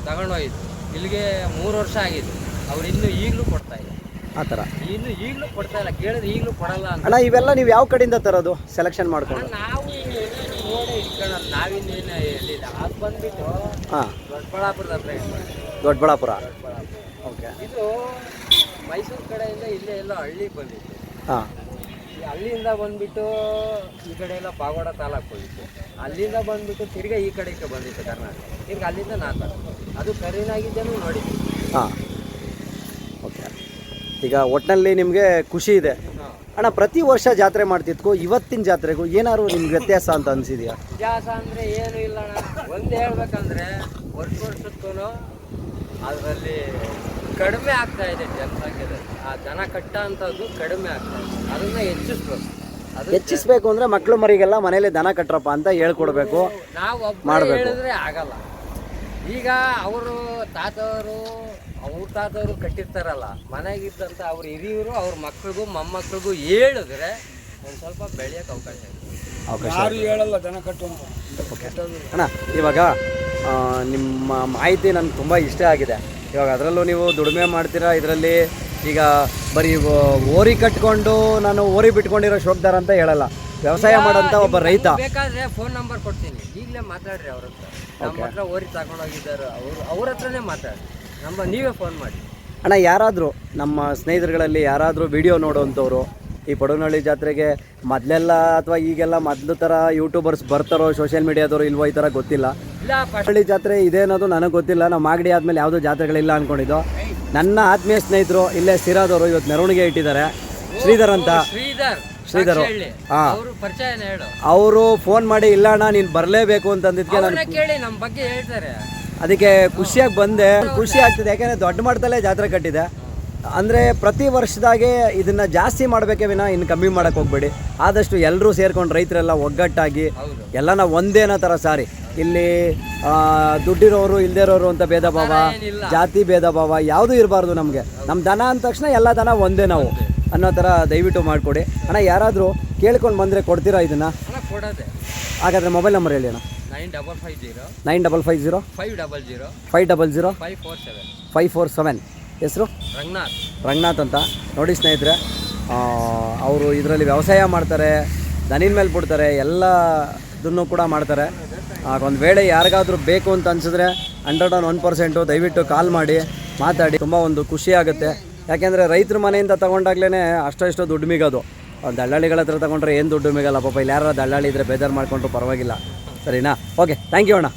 ತಗೊಂಡೋಗಿದ್ದು ಇಲ್ಲಿಗೆ ಮೂರು ವರ್ಷ ಆಗಿದೆ ಅವ್ರು ಇನ್ನೂ ಈಗಲೂ ಕೊಡ್ತಾ ಇಲ್ಲ. ಆ ಥರ. ಇನ್ನು ಈಗಲೂ ಕೊಡ್ತಾ ಇಲ್ಲ. ಕೇಳಿದ್ರೆ ಈಗಲೂ ಕೊಡಲ್ಲ ಅಂತ. ಅಣ್ಣ ಇವೆಲ್ಲ ನೀವು ಯಾವ ಕಡೆಯಿಂದ ತರೋದು ಸೆಲೆಕ್ಷನ್ ಮಾಡ್ಕೊಂಡು? ನಾವು ನೋಡಿ ಇಟ್ಕೊಳ್ಳೋದು. ನಾವಿನ್ನೇನು ಎಲ್ಲಿಲ್ಲ ಅದು ಬಂದ್ಬಿಟ್ಟು ಹಾಂ. ದೊಡ್ಡಬಳ್ಳಾಪುರದ ಹತ್ರ ದೊಡ್ಡಬಳ್ಳಾಪುರ. ಓಕೆ. ಇದು ಮೈಸೂರು ಕಡೆಯಿಂದ ಇಲ್ಲೇ ಎಲ್ಲೋ ಹಳ್ಳಿಗೆ ಬಂದಿತ್ತು. ಹಾಂ. ಹಳ್ಳಿಯಿಂದ ಬಂದ್ಬಿಟ್ಟು ಈ ಕಡೆ ಎಲ್ಲ ಪಾಗೋಡ ತಾಲೂಕು ಹೋಗಿತ್ತು. ಅಲ್ಲಿಂದ ಬಂದ್ಬಿಟ್ಟು ತಿರ್ಗಾ ಈ ಕಡೆಗೆ ಬಂದಿತ್ತು ಕರ್ನಾಟಕ. ತಿರ್ಗಾ ಅಲ್ಲಿಂದ ನಾಲ್ಕು ಅದು ಕರಿನಾಗಿದ್ದೇನು ನೋಡಿದ್ವಿ. ಹಾಂ. ಓಕೆ. ಈಗ ಒಟ್ಟಿನಲ್ಲಿ ನಿಮಗೆ ಖುಷಿ ಇದೆ. ಅಣ್ಣ ಪ್ರತಿ ವರ್ಷ ಜಾತ್ರೆ ಮಾಡ್ತಿದ್ಕೋ ಇವತ್ತಿನ ಜಾತ್ರೆಗೂ ಏನಾದ್ರು ನಿಮ್ಗೆ ವ್ಯತ್ಯಾಸ ಅಂತ ಅನಿಸಿದೆಯಾ? ವ್ಯತ್ಯಾಸ ಅಂದರೆ ಏನು ಇಲ್ಲ ಅಣ್ಣ. ಒಂದು ಹೇಳ್ಬೇಕಂದ್ರೆ ವರ್ಷ ವರ್ಷಕ್ಕೂ ಅದರಲ್ಲಿ ಕಡಿಮೆ ಆಗ್ತಾ ಇದೆ ಜನಸಂಖ್ಯೆದಲ್ಲಿ. ಆ ದನ ಕಟ್ಟ ಅಂಥದ್ದು ಕಡಿಮೆ ಆಗ್ತಾ ಇದೆ. ಅದನ್ನ ಹೆಚ್ಚಿಸ್ಬೇಕು. ಅದು ಹೆಚ್ಚಿಸ್ಬೇಕು ಅಂದ್ರೆ ಮಕ್ಕಳು ಮರಿಗೆಲ್ಲ ಮನೇಲಿ ದನ ಕಟ್ಟರಪ್ಪ ಅಂತ ಹೇಳ್ಕೊಡ್ಬೇಕು. ನಾವು ಒಬ್ಬ ಮಾಡ್ಬೇಕು. ಹೇಳಿದ್ರೆ ಆಗಲ್ಲ. ಈಗ ಅವರು ತಾತವರು ಅವ್ರ ತಾತವರು ಕಟ್ಟಿರ್ತಾರಲ್ಲ ಮನೆಗಿದ್ದಂಥ ಅವ್ರ ಹಿರಿಯರು ಅವ್ರ ಮಕ್ಳಿಗೂ ಮೊಮ್ಮಕ್ಳಿಗೂ ಹೇಳಿದ್ರೆ ಒಂದು ಸ್ವಲ್ಪ ಬೆಳೆಯೋಕೆ ಅವಕಾಶ ಇದೆ. ಅವಕಾಶ ಯಾರು ಹೇಳಲ್ಲ ದನ ಕಟ್ಟು ಅಂತ. ಓಕೆ. ಅಣ್ಣ ಇವಾಗ ಆ, ನಿಮ್ಮ ಮಾಹಿತಿ ನನಗೆ ತುಂಬ ಇಷ್ಟ ಆಗಿದೆ. ಇವಾಗ ಅದರಲ್ಲೂ ನೀವು ದುಡಿಮೆ ಮಾಡ್ತೀರಾ? ಇದರಲ್ಲಿ ಈಗ ಬರೀ ಓರಿ ಕಟ್ಕೊಂಡು ನಾನು ಓರಿ ಬಿಟ್ಕೊಂಡಿರೋ ಶೋಕ್ದಾರ ಅಂತ ಹೇಳಲ್ಲ. ವ್ಯವಸಾಯ ಮಾಡೋಂಥ ಒಬ್ಬ ರೈತ. ಬೇಕಾದ್ರೆ ಫೋನ್ ನಂಬರ್ ಕೊಡ್ತೀನಿ. ಈಗಲೇ ಮಾತಾಡ್ರಿ ಅವ್ರ ಹತ್ರ. ನಮ್ಮ ಹತ್ರ ಓರಿ ತಗೊಂಡೋಗಿದ್ದಾರೆ. ಅವರು ಅವ್ರ ಹತ್ರನೇ ಮಾತಾಡಿ ನಮ್ಮ ನೀವೇ ಫೋನ್ ಮಾಡಿ. ಅಣ್ಣ ಯಾರಾದರೂ ನಮ್ಮ ಸ್ನೇಹಿತರುಗಳಲ್ಲಿ ಯಾರಾದರೂ ವಿಡಿಯೋ ನೋಡೋವಂಥವ್ರು ಈ ಪಡುನಹಳ್ಳಿ ಜಾತ್ರೆಗೆ ಮೊದಲೆಲ್ಲ ಅಥವಾ ಈಗೆಲ್ಲ ಮೊದಲು ಥರ ಯೂಟ್ಯೂಬರ್ಸ್ ಬರ್ತಾರೋ ಸೋಷಿಯಲ್ ಮೀಡಿಯಾದವರು ಇಲ್ವೋ ಈ ಥರ ಗೊತ್ತಿಲ್ಲ. ಹಳ್ಳಿ ಜಾತ್ರೆ ಇದೆ ಅನ್ನೋದು ನನಗೆ ಗೊತ್ತಿಲ್ಲ. ನಾವು ಮಾಗಡಿ ಆದಮೇಲೆ ಯಾವುದೂ ಜಾತ್ರೆಗಳಿಲ್ಲ ಅಂದ್ಕೊಂಡಿದ್ದು ನನ್ನ ಆತ್ಮೀಯ ಸ್ನೇಹಿತರು ಇಲ್ಲೇ ಸಿರಾದವರು ಇವತ್ತು ಮೆರವಣಿಗೆ ಇಟ್ಟಿದ್ದಾರೆ. ಶ್ರೀಧರ್ ಅಂತ. ಶ್ರೀಧರ್. ಹೇಳಿ. ಅವರು ಫೋನ್ ಮಾಡಿ ಇಲ್ಲ ಅಣ್ಣ ನೀನು ಬರಲೇಬೇಕು ಅಂತಂದಿದ್ದಕ್ಕೆ ನಾನು ಕೇಳಿ ನಮ್ಮ ಬಗ್ಗೆ ಹೇಳ್ತಾರೆ. ಅದಕ್ಕೆ ಖುಷಿಯಾಗಿ ಬಂದೆ. ಖುಷಿ ಆಗ್ತಿದೆ. ಯಾಕೆಂದರೆ ದೊಡ್ಡ ಮಟ್ಟದಲ್ಲೇ ಜಾತ್ರೆ ಕಟ್ಟಿದೆ. ಅಂದರೆ ಪ್ರತಿ ವರ್ಷದಾಗೆ ಇದನ್ನು ಜಾಸ್ತಿ ಮಾಡಬೇಕೇ ವಿನ ಇನ್ನು ಕಮ್ಮಿ ಮಾಡೋಕ್ಕೆ ಹೋಗ್ಬೇಡಿ. ಆದಷ್ಟು ಎಲ್ಲರೂ ಸೇರ್ಕೊಂಡು ರೈತರೆಲ್ಲ ಒಗ್ಗಟ್ಟಾಗಿ ಎಲ್ಲ ಎಲ್ಲನ ಒಂದೇನೋ ಥರ ಸಾರಿ. ಇಲ್ಲಿ ದುಡ್ಡಿರೋರು ಇಲ್ಲದೇ ಇರೋರು ಅಂತ ಭೇದ ಭಾವ. ಜಾತಿ ಭೇದ ಭಾವ ಯಾವುದೂ ಇರಬಾರ್ದು ನಮಗೆ. ನಮ್ಮ ದನ ಅಂದ ತಕ್ಷಣ ಎಲ್ಲ ದನ ಒಂದೇ ನಾವು ಅನ್ನೋ ಥರ ದಯವಿಟ್ಟು ಮಾಡಿಕೊಡಿ. ಅಣ್ಣ ಯಾರಾದರೂ ಕೇಳ್ಕೊಂಡು ಬಂದರೆ ಕೊಡ್ತೀರಾ ಇದನ್ನು? ಹಾಗಾದರೆ ಮೊಬೈಲ್ ನಂಬರ್ ಹೇಳಿ ಅಣ್ಣ. Nine double five zero. Nine double five zero. Five double zero. Five double zero. Five four seven. Five four seven. ಹೆಸರು? ರಂಗನಾಥ್. ರಂಗನಾಥ್ ಅಂತ. ನೋಡಿ ಸ್ನೇಹಿತರೆ ಅವರು ಇದರಲ್ಲಿ ವ್ಯವಸಾಯ ಮಾಡ್ತಾರೆ ದನಿನ ಮೇಲೆ ಬಿಡ್ತಾರೆ ಎಲ್ಲದನ್ನು ಕೂಡ ಮಾಡ್ತಾರೆ. ಒಂದು ವೇಳೆ ಯಾರಿಗಾದರೂ ಬೇಕು ಅಂತ ಅನಿಸಿದ್ರೆ ಹಂಡ್ರೆಡ್ ಆನ್ ಒನ್ ಪರ್ಸೆಂಟು ದಯವಿಟ್ಟು ಕಾಲ್ ಮಾಡಿ ಮಾತಾಡಿ. ತುಂಬ ಒಂದು ಖುಷಿ ಆಗುತ್ತೆ. ಯಾಕೆಂದರೆ ರೈತರ ಮನೆಯಿಂದ ತೊಗೊಂಡಾಗ್ಲೇ ಅಷ್ಟೋ ಇಷ್ಟೋ ದುಡ್ಡು ಮಿಗೋದು. ದಳ್ಳಾಳಿಗಳ ಹತ್ರ ತೊಗೊಂಡ್ರೆ ಏನು ದುಡ್ಡು ಮಿಗಲ್ಲ ಪಾಪ. ಇಲ್ಲಿ ಯಾರು ದಳ್ಳಾಳಿ ಇದ್ರೆ ಬೇಜಾರು ಮಾಡಿಕೊಂಡ್ರು ಪರವಾಗಿಲ್ಲ. ಸರಿನಾ? ಓಕೆ ಥ್ಯಾಂಕ್ ಯು ಅಣ್ಣ.